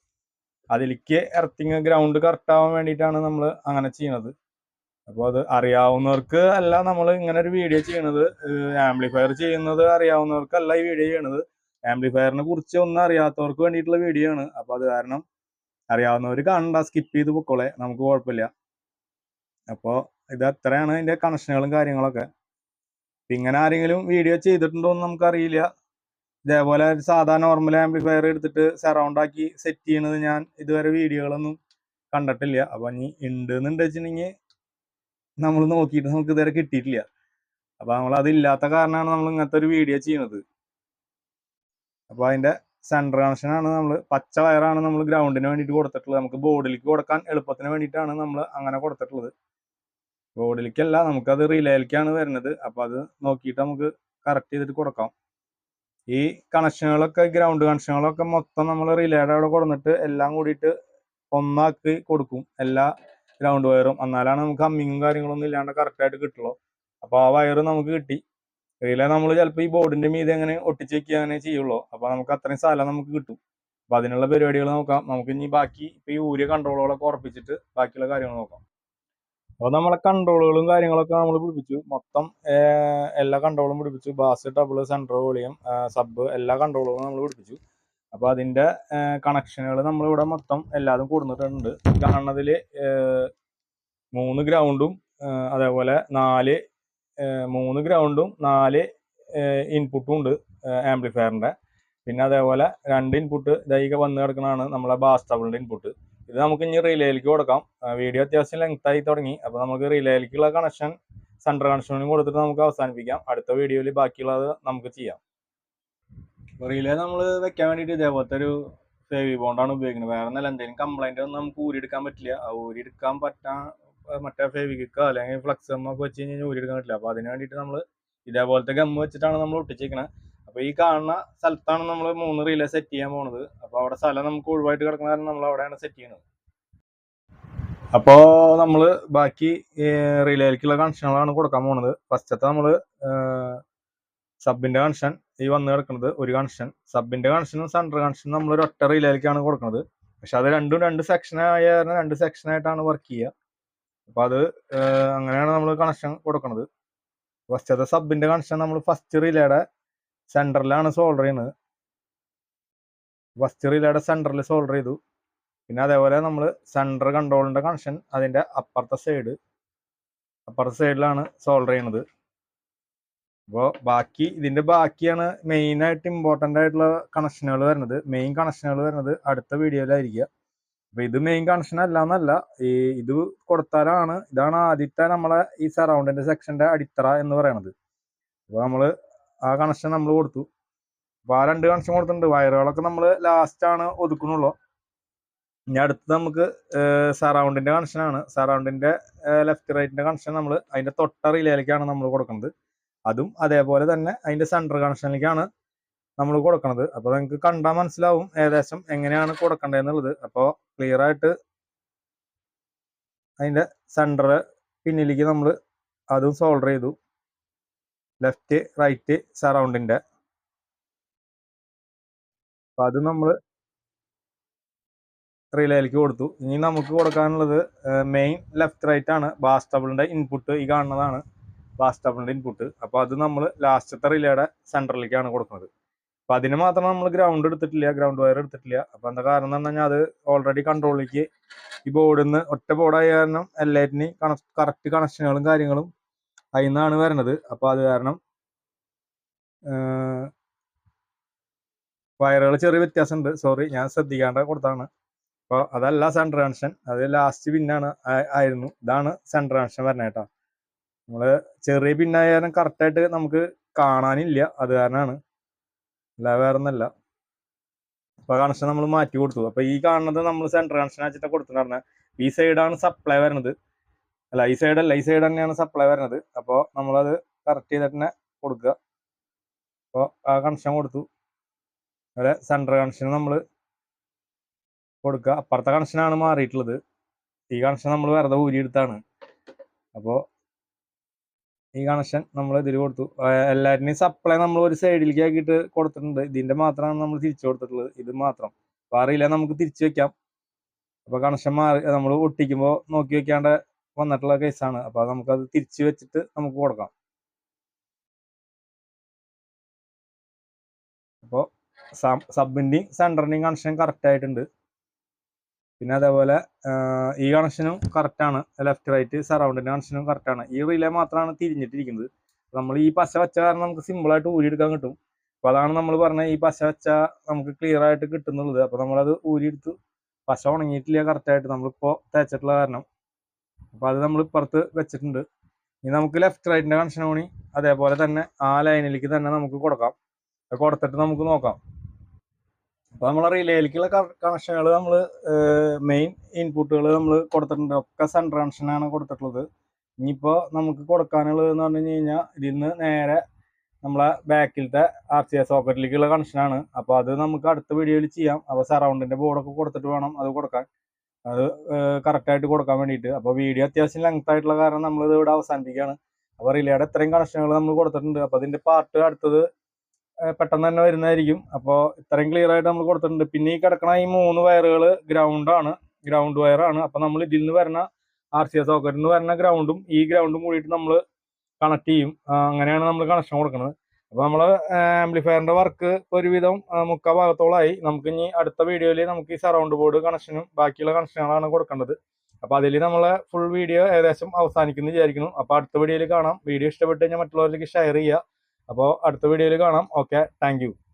അതിലേക്ക് എർത്തിങ് ഗ്രൗണ്ട് കറക്റ്റ് ആവാൻ വേണ്ടിയിട്ടാണ് നമ്മൾ അങ്ങനെ ചെയ്യുന്നത് അപ്പോൾ അത് അറിയാവുന്നവർക്ക് അല്ല നമ്മൾ ഇങ്ങനെ ഒരു വീഡിയോ ചെയ്യണത്. ആംപ്ലിഫയർ ചെയ്യുന്നത് അറിയാവുന്നവർക്കല്ല ഈ വീഡിയോ ചെയ്യണത്. ആംപ്ലിഫയറിനെ കുറിച്ച് ഒന്നും അറിയാത്തവർക്ക് വേണ്ടിയിട്ടുള്ള വീഡിയോ ആണ്. അപ്പോൾ അത് കാരണം അറിയാവുന്നവർ കണ്ട സ്കിപ്പ് ചെയ്ത് പൊക്കോളെ നമുക്ക് കുഴപ്പമില്ല. അപ്പോൾ ഇത് അത്രയാണ് അതിന്റെ കണക്ഷനുകളും കാര്യങ്ങളൊക്കെ. ഇങ്ങനെ ആരെങ്കിലും വീഡിയോ ചെയ്തിട്ടുണ്ടോ എന്ന് നമുക്കറിയില്ല. ഇതേപോലെ സാധാ നോർമൽ ആംപ്ലിഫയർ എടുത്തിട്ട് സറൗണ്ട് ആക്കി സെറ്റ് ചെയ്യണത് ഞാൻ ഇതുവരെ വീഡിയോകളൊന്നും കണ്ടിട്ടില്ല. അപ്പൊ ഇനി ഉണ്ട് എന്നുണ്ട് വെച്ചിട്ടുണ്ടെങ്കിൽ നമ്മൾ നോക്കിയിട്ട് നമുക്ക് ഇതുവരെ കിട്ടിയിട്ടില്ല. അപ്പൊ നമ്മൾ അതില്ലാത്ത കാരണമാണ് നമ്മൾ ഇങ്ങനത്തെ ഒരു വീഡിയോ ചെയ്യുന്നത് അപ്പൊ അതിന്റെ സെൻട്രൽ കണക്ഷൻ ആണ് നമ്മൾ പച്ച വയറാണ് നമ്മൾ ഗ്രൗണ്ടിന് വേണ്ടിയിട്ട് കൊടുത്തിട്ടുള്ളത്. നമുക്ക് ബോർഡിലേക്ക് കൊടുക്കാൻ എളുപ്പത്തിന് വേണ്ടിയിട്ടാണ് നമ്മൾ അങ്ങനെ കൊടുത്തിട്ടുള്ളത്. ബോർഡിലേക്കല്ല നമുക്കത് റിലേയിലേക്കാണ് വരുന്നത്. അപ്പോൾ അത് നോക്കിയിട്ട് നമുക്ക് കറക്റ്റ് ചെയ്തിട്ട് കൊടുക്കാം. ഈ കണക്ഷനുകളൊക്കെ ഗ്രൗണ്ട് കണക്ഷനുകളൊക്കെ മൊത്തം നമ്മൾ റിലേയുടെ അവിടെ കൊടുന്നിട്ട് എല്ലാം കൂടിയിട്ട് ഒന്നാക്കി കൊടുക്കും. എല്ലാ ഗ്രൗണ്ട് വയറും എന്നാലാണ് നമുക്ക് അമ്മിങ്ങും കാര്യങ്ങളൊന്നും ഇല്ലാണ്ട് കറക്റ്റായിട്ട് കിട്ടുള്ളൂ. അപ്പോൾ ആ വയറ് നമുക്ക് കിട്ടി. റിലേ നമ്മൾ ചിലപ്പോൾ ഈ ബോർഡിന്റെ മീതെ അങ്ങനെ ഒട്ടിച്ച് വെക്കുക അങ്ങനെ ചെയ്യുള്ളൂ. അപ്പോൾ നമുക്ക് അത്രയും സ്ഥലം നമുക്ക് കിട്ടും. അപ്പോൾ അതിനുള്ള പരിപാടികൾ നോക്കാം. നമുക്ക് ഇനി ബാക്കി ഇപ്പോൾ ഈ ഊരിയ കൺട്രോളുകളൊക്കെ ഉറപ്പിച്ചിട്ട് ബാക്കിയുള്ള കാര്യങ്ങൾ നോക്കാം. അപ്പൊ നമ്മളെ കൺട്രോളുകളും കാര്യങ്ങളൊക്കെ നമ്മൾ പിടിപ്പിച്ചു. മൊത്തം എല്ലാ കൺട്രോളും പിടിപ്പിച്ചു. Bass double central volume sub എല്ലാ കൺട്രോളുകളും നമ്മൾ പിടിപ്പിച്ചു. അപ്പൊ അതിന്റെ കണക്ഷനുകൾ നമ്മളിവിടെ മൊത്തം എല്ലാതും കൊടുത്തിട്ടുണ്ട്. കാണുന്നതിൽ മൂന്ന് ഗ്രൗണ്ടും അതേപോലെ നാല് മൂന്ന് ഗ്രൗണ്ടും നാല് ഇൻപുട്ടും ഉണ്ട് ആംപ്ലിഫയറിന്റെ പിന്നെ അതേപോലെ രണ്ട് ഇൻപുട്ട് ദൈക വന്ന് കിടക്കുന്നതാണ് നമ്മളെ ബാസ് ഡബിളിന്റെ ഇൻപുട്ട് ഇത് നമുക്ക് ഇനി റിലേയിലേക്ക് കൊടുക്കാം. വീഡിയോ അത്യാവശ്യം ലെങ്ത് ആയി തുടങ്ങി. അപ്പോൾ നമുക്ക് റിലേയിലേക്കുള്ള കണക്ഷൻ സെൻട്രൽ കണക്ഷനും കൊടുത്തിട്ട് നമുക്ക് അവസാനിപ്പിക്കാം. അടുത്ത വീഡിയോയിൽ ബാക്കിയുള്ളത് നമുക്ക് ചെയ്യാം. റിലേ നമ്മൾ വെക്കാൻ വേണ്ടിയിട്ട് ഇതേപോലത്തെ ഒരു സേവി ബോണ്ടാണ് ഉപയോഗിക്കുന്നത്. വേറെ നല്ല എന്തെങ്കിലും കംപ്ലൈന്റ് ഒന്നും നമുക്ക് ഊരിയെടുക്കാൻ പറ്റില്ല. ഊരിയെടുക്കാൻ പറ്റാ മറ്റേ ഫേവിക്കോ അല്ലെങ്കിൽ ഫ്ലക്സ് ഒക്കെ വെച്ച് കഴിഞ്ഞാൽ ഊരിയെടുക്കാൻ പറ്റില്ല. അപ്പൊ അതിന് വേണ്ടിയിട്ട് നമ്മൾ ഇതേപോലത്തെ ഗമ്മ് വെച്ചിട്ടാണ് നമ്മൾ ഒട്ടിച്ചേക്കണത് അപ്പൊ ഈ കാണുന്ന സ്ഥലത്താണ് നമ്മൾ മൂന്ന് റിലേ സെറ്റ് ചെയ്യാൻ പോണത്. അപ്പൊ അവിടെ സ്ഥലം നമുക്ക് ഒഴിവായിട്ട് കിടക്കുന്ന കാരണം നമ്മൾ അവിടെയാണ് സെറ്റ് ചെയ്യുന്നത്. അപ്പോ നമ്മൾ ബാക്കി റിലേയിലേക്കുള്ള കണക്ഷനുകളാണ് കൊടുക്കാൻ പോണത്. ഫസ്റ്റത്തെ നമ്മൾ സബിന്റെ കണക്ഷൻ ഈ വന്ന് കിടക്കുന്നത് ഒരു കണക്ഷൻ സബിന്റെ കണക്ഷനും സെൻട്രൽ കണക്ഷനും നമ്മൾ ഒരു ഒറ്റ റിലേയിലേക്കാണ് കൊടുക്കുന്നത്. പക്ഷെ അത് രണ്ടും രണ്ട് സെക്ഷൻ ആയ രണ്ട് സെക്ഷൻ ആയിട്ടാണ് വർക്ക് ചെയ്യുക. അപ്പൊ അത് അങ്ങനെയാണ് നമ്മൾ കണക്ഷൻ കൊടുക്കുന്നത് ഫസ്റ്റത്തെ സബിന്റെ കണക്ഷൻ നമ്മൾ ഫസ്റ്റ് റിലേയുടെ സെന്ററിലാണ് സോൾഡർ ചെയ്യുന്നത്. ഫസ്റ്റ് റിലേയുടെ സെന്ററിൽ സോൾഡർ ചെയ്തു. പിന്നെ അതേപോലെ നമ്മൾ സെന്റർ കൺട്രോളിന്റെ കണക്ഷൻ അതിന്റെ അപ്പുറത്തെ സൈഡ് അപ്പുറത്തെ സൈഡിലാണ് സോൾഡർ ചെയ്യുന്നത്. അപ്പോൾ ബാക്കി ഇതിന്റെ ബാക്കിയാണ് മെയിനായിട്ട് ഇമ്പോർട്ടന്റ് ആയിട്ടുള്ള കണക്ഷനുകൾ വരുന്നത്. മെയിൻ കണക്ഷനുകൾ വരുന്നത് അടുത്ത വീഡിയോയിലായിരിക്കുക അപ്പോൾ ഇത് മെയിൻ കണക്ഷൻ അല്ല എന്നല്ല ഈ ഇത് കൊടുത്താലാണ് ഇതാണ് ആദ്യത്തെ നമ്മളെ ഈ സറൗണ്ടിന്റെ സെക്ഷന്റെ അടിത്തറ എന്ന് പറയണത്. അപ്പോൾ നമ്മൾ ആ കണക്ഷൻ നമ്മൾ കൊടുത്തു. അപ്പൊ ആ രണ്ട് കണക്ഷൻ കൊടുത്തിട്ടുണ്ട്. വയറുകളൊക്കെ നമ്മൾ ലാസ്റ്റ് ആണ് ഒതുക്കണുള്ളൂ ഇനി അടുത്ത് നമുക്ക് സറൗണ്ടിന്റെ കണക്ഷനാണ് സറൗണ്ടിന്റെ ലെഫ്റ്റ് റൈറ്റിന്റെ കണക്ഷൻ നമ്മൾ അതിന്റെ തൊട്ട റിലേയിലേക്കാണ് നമ്മൾ കൊടുക്കുന്നത്. അതും അതേപോലെ തന്നെ അതിന്റെ സെന്റർ കണക്ഷനിലേക്കാണ് നമ്മൾ കൊടുക്കുന്നത് അപ്പോൾ നിങ്ങൾക്ക് കണ്ടാൽ മനസ്സിലാവും ഏകദേശം എങ്ങനെയാണ് കൊടുക്കേണ്ടതെന്നുള്ളത് അപ്പോൾ ക്ലിയർ ആയിട്ട് അതിന്റെ സെന്റർ പിന്നിലേക്ക് നമ്മൾ അതും സോൾഡർ ചെയ്തു. ലെഫ്റ്റ് റൈറ്റ് സറൗണ്ടിന്റെ അപ്പൊ അത് നമ്മൾ റിലേയിലേക്ക് കൊടുത്തു. ഇനി നമുക്ക് കൊടുക്കാനുള്ളത് മെയിൻ ലെഫ്റ്റ് റൈറ്റ് ആണ്. ബാസ്റ്റബിളിന്റെ ഇൻപുട്ട് ഈ കാണുന്നതാണ് ബാസ്റ്റബിളിന്റെ ഇൻപുട്ട് അപ്പൊ അത് നമ്മൾ ലാസ്റ്റത്തെ റിലേയുടെ സെന്ററിലേക്കാണ് കൊടുക്കുന്നത്. അപ്പൊ അതിന് മാത്രം നമ്മൾ ഗ്രൗണ്ട് എടുത്തിട്ടില്ല ഗ്രൗണ്ട് വയർ എടുത്തിട്ടില്ല. അപ്പൊ എന്താ കാരണം എന്ന് പറഞ്ഞാൽ അത് ഓൾറെഡി കൺട്രോളിലേക്ക് ഈ ബോർഡിൽ നിന്ന് ഒറ്റ ബോർഡായ കാരണം എല്ലാറ്റിനും കറക്റ്റ് കണക്ഷനുകളും കാര്യങ്ങളും അതിൽ നിന്നാണ് വരണത്. അപ്പൊ അത് കാരണം വയറുകൾ ചെറിയ വ്യത്യാസമുണ്ട്. സോറി ഞാൻ ശ്രദ്ധിക്കാണ്ട് കൊടുത്താണ് അപ്പോൾ അതല്ല സെൻട്രൽ ട്രാൻഷൻ അത് ലാസ്റ്റ് പിന്നാണ് ആയിരുന്നു. ഇതാണ് സെൻട്രൽ ട്രാൻഷൻ വരുന്നത് കേട്ടോ നമ്മൾ ചെറിയ പിന്നായ കാരണം കറക്റ്റായിട്ട് നമുക്ക് കാണാനില്ല. അത് കാരണമാണ് അല്ല വേറെ ഒന്നല്ല അപ്പൊ കണക്ഷൻ നമ്മൾ മാറ്റി കൊടുത്തു. അപ്പോൾ ഈ കാണുന്നത് നമ്മൾ സെൻട്രൽ കണക്ഷൻ വെച്ചിട്ട് കൊടുത്തിട്ടുണ്ടായിരുന്നത് ഈ സൈഡാണ് സപ്ലൈ വരുന്നത് അല്ല ഈ സൈഡ് സൈഡ് തന്നെയാണ് സപ്ലൈ വരുന്നത്. അപ്പോൾ നമ്മളത് കറക്റ്റ് ചെയ്തിട്ട് തന്നെ കൊടുക്കുക. അപ്പോൾ ആ കണക്ഷൻ കൊടുത്തു. അതുപോലെ സെൻട്രൽ കണക്ഷൻ നമ്മൾ കൊടുക്കുക. അപ്പുറത്തെ കണക്ഷനാണ് മാറിയിട്ടുള്ളത്. ഈ കണക്ഷൻ നമ്മൾ വെറുതെ ഊരിയെടുത്താണ് അപ്പോൾ ഈ കണക്ഷൻ നമ്മൾ ഇതിൽ കൊടുത്തു. എല്ലാറ്റിനെയും സപ്ലൈ നമ്മൾ ഒരു സൈഡിലേക്ക് ആക്കിയിട്ട് കൊടുത്തിട്ടുണ്ട്. ഇതിന്റെ മാത്രമാണ് നമ്മൾ തിരിച്ചു കൊടുത്തിട്ടുള്ളത്. ഇത് മാത്രം. അപ്പോൾ അറിയില്ല നമുക്ക് തിരിച്ചു വെക്കാം. അപ്പോൾ കണക്ഷൻ മാറി നമ്മൾ ഒട്ടിക്കുമ്പോൾ നോക്കി വെക്കാണ്ട് വന്നിട്ടുള്ള കേസാണ് അപ്പൊ നമുക്കത് തിരിച്ചു വെച്ചിട്ട് നമുക്ക് കൊടുക്കാം. അപ്പോൾ സബിന്റെയും സെന്ററിന്റെയും കണക്ഷൻ കറക്റ്റ് ആയിട്ടുണ്ട്. പിന്നെ അതേപോലെ ഈ കണക്ഷനും കറക്റ്റാണ് ലെഫ്റ്റ് റൈറ്റ് സറൗണ്ടിന്റെ കണക്ഷനും കറക്റ്റാണ് ഈ റിലേ മാത്രമാണ് തിരിഞ്ഞിട്ടിരിക്കുന്നത്. നമ്മൾ ഈ പശ വെച്ച കാരണം നമുക്ക് സിമ്പിൾ ആയിട്ട് ഊരിയെടുക്കാൻ കിട്ടും. അപ്പൊ അതാണ് നമ്മൾ പറഞ്ഞ ഈ പശ വെച്ച നമുക്ക് ക്ലിയർ ആയിട്ട് കിട്ടുന്നുള്ളത്. അപ്പൊ നമ്മളത് ഊരിയെടുത്ത് പശ ഉണങ്ങിയിട്ടില്ല കറക്റ്റായിട്ട് നമ്മളിപ്പോ തേച്ചിട്ടുള്ള കാരണം അപ്പൊ അത് നമ്മൾ ഇപ്പുറത്ത് വെച്ചിട്ടുണ്ട്. ഇനി നമുക്ക് ലെഫ്റ്റ് റൈറ്റിന്റെ കണക്ഷൻ കൂടി അതേപോലെ തന്നെ ആ ലൈനിലേക്ക് തന്നെ നമുക്ക് കൊടുക്കാം. കൊടുത്തിട്ട് നമുക്ക് നോക്കാം. അപ്പൊ നമ്മളെ റിലേയിലേക്കുള്ള കണക്ഷനുകൾ നമ്മൾ മെയിൻ ഇൻപുട്ടുകൾ നമ്മൾ കൊടുത്തിട്ടുണ്ട്. ഒക്കെ സെൻട്രൽ കണക്ഷനാണ് കൊടുത്തിട്ടുള്ളത്. ഇനിയിപ്പോൾ നമുക്ക് കൊടുക്കാനുള്ളത് എന്ന് പറഞ്ഞു കഴിഞ്ഞാൽ ഇതിൽ നിന്ന് നേരെ നമ്മളെ ബാക്കിലത്തെ ആർ സി എസ് സോക്കറ്റിലേക്കുള്ള കണക്ഷനാണ് അപ്പോൾ അത് നമുക്ക് അടുത്ത വീഡിയോയിൽ ചെയ്യാം. അപ്പോൾ സറൗണ്ടിന്റെ ബോർഡൊക്കെ കൊടുത്തിട്ട് വേണം അത് കൊടുക്കാൻ. അത് കറക്റ്റായിട്ട് കൊടുക്കാൻ വേണ്ടിയിട്ട്. അപ്പോൾ വീഡിയോ അത്യാവശ്യം ലെങ്ത് ആയിട്ടുള്ള കാരണം നമ്മൾ ഇത് ഇവിടെ അവസാനിപ്പിക്കുകയാണ്. അപ്പോൾ റിലേയുടെ ഇത്രയും കണക്ഷനുകൾ നമ്മൾ കൊടുത്തിട്ടുണ്ട്. അപ്പോൾ അതിന്റെ പാർട്ട് അടുത്തത് പെട്ടെന്ന് തന്നെ വരുന്നതായിരിക്കും. അപ്പോൾ ഇത്രയും ക്ലിയർ ആയിട്ട് നമ്മൾ കൊടുത്തിട്ടുണ്ട്. പിന്നെ ഈ കിടക്കണ ഈ മൂന്ന് വയറുകൾ ഗ്രൗണ്ടാണ് ഗ്രൗണ്ട് വയറാണ് അപ്പോൾ നമ്മൾ ഇതിൽ നിന്ന് വരുന്ന ആർ സി എസ് സോക്കറ്റിൽ നിന്ന് വരുന്ന ഗ്രൗണ്ടും ഈ ഗ്രൗണ്ടും കൂടിയിട്ട് നമ്മൾ കണക്ട് ചെയ്യും. അങ്ങനെയാണ് നമ്മൾ കണക്ഷൻ കൊടുക്കുന്നത്. അപ്പോൾ നമ്മൾ ആംപ്ലിഫയറിന്റെ വർക്ക് ഒരുവിധം മുക്കാ ഭാഗത്തോളമായി നമുക്ക് ഇനി അടുത്ത വീഡിയോയിൽ നമുക്ക് ഈ സറൗണ്ട് ബോർഡ് കണക്ഷനും ബാക്കിയുള്ള കണക്ഷനുകളാണ് കൊടുക്കേണ്ടത്. അപ്പോൾ അതിൽ നമ്മളെ ഫുൾ വീഡിയോ ഏകദേശം അവസാനിക്കുന്നു വിചാരിക്കുന്നു. അപ്പോൾ അടുത്ത വീഡിയോയിൽ കാണാം. വീഡിയോ ഇഷ്ടപ്പെട്ട് കഴിഞ്ഞാൽ മറ്റുള്ളവരിലേക്ക് ഷെയർ ചെയ്യുക. അപ്പോൾ അടുത്ത വീഡിയോയിൽ കാണാം. Okay thank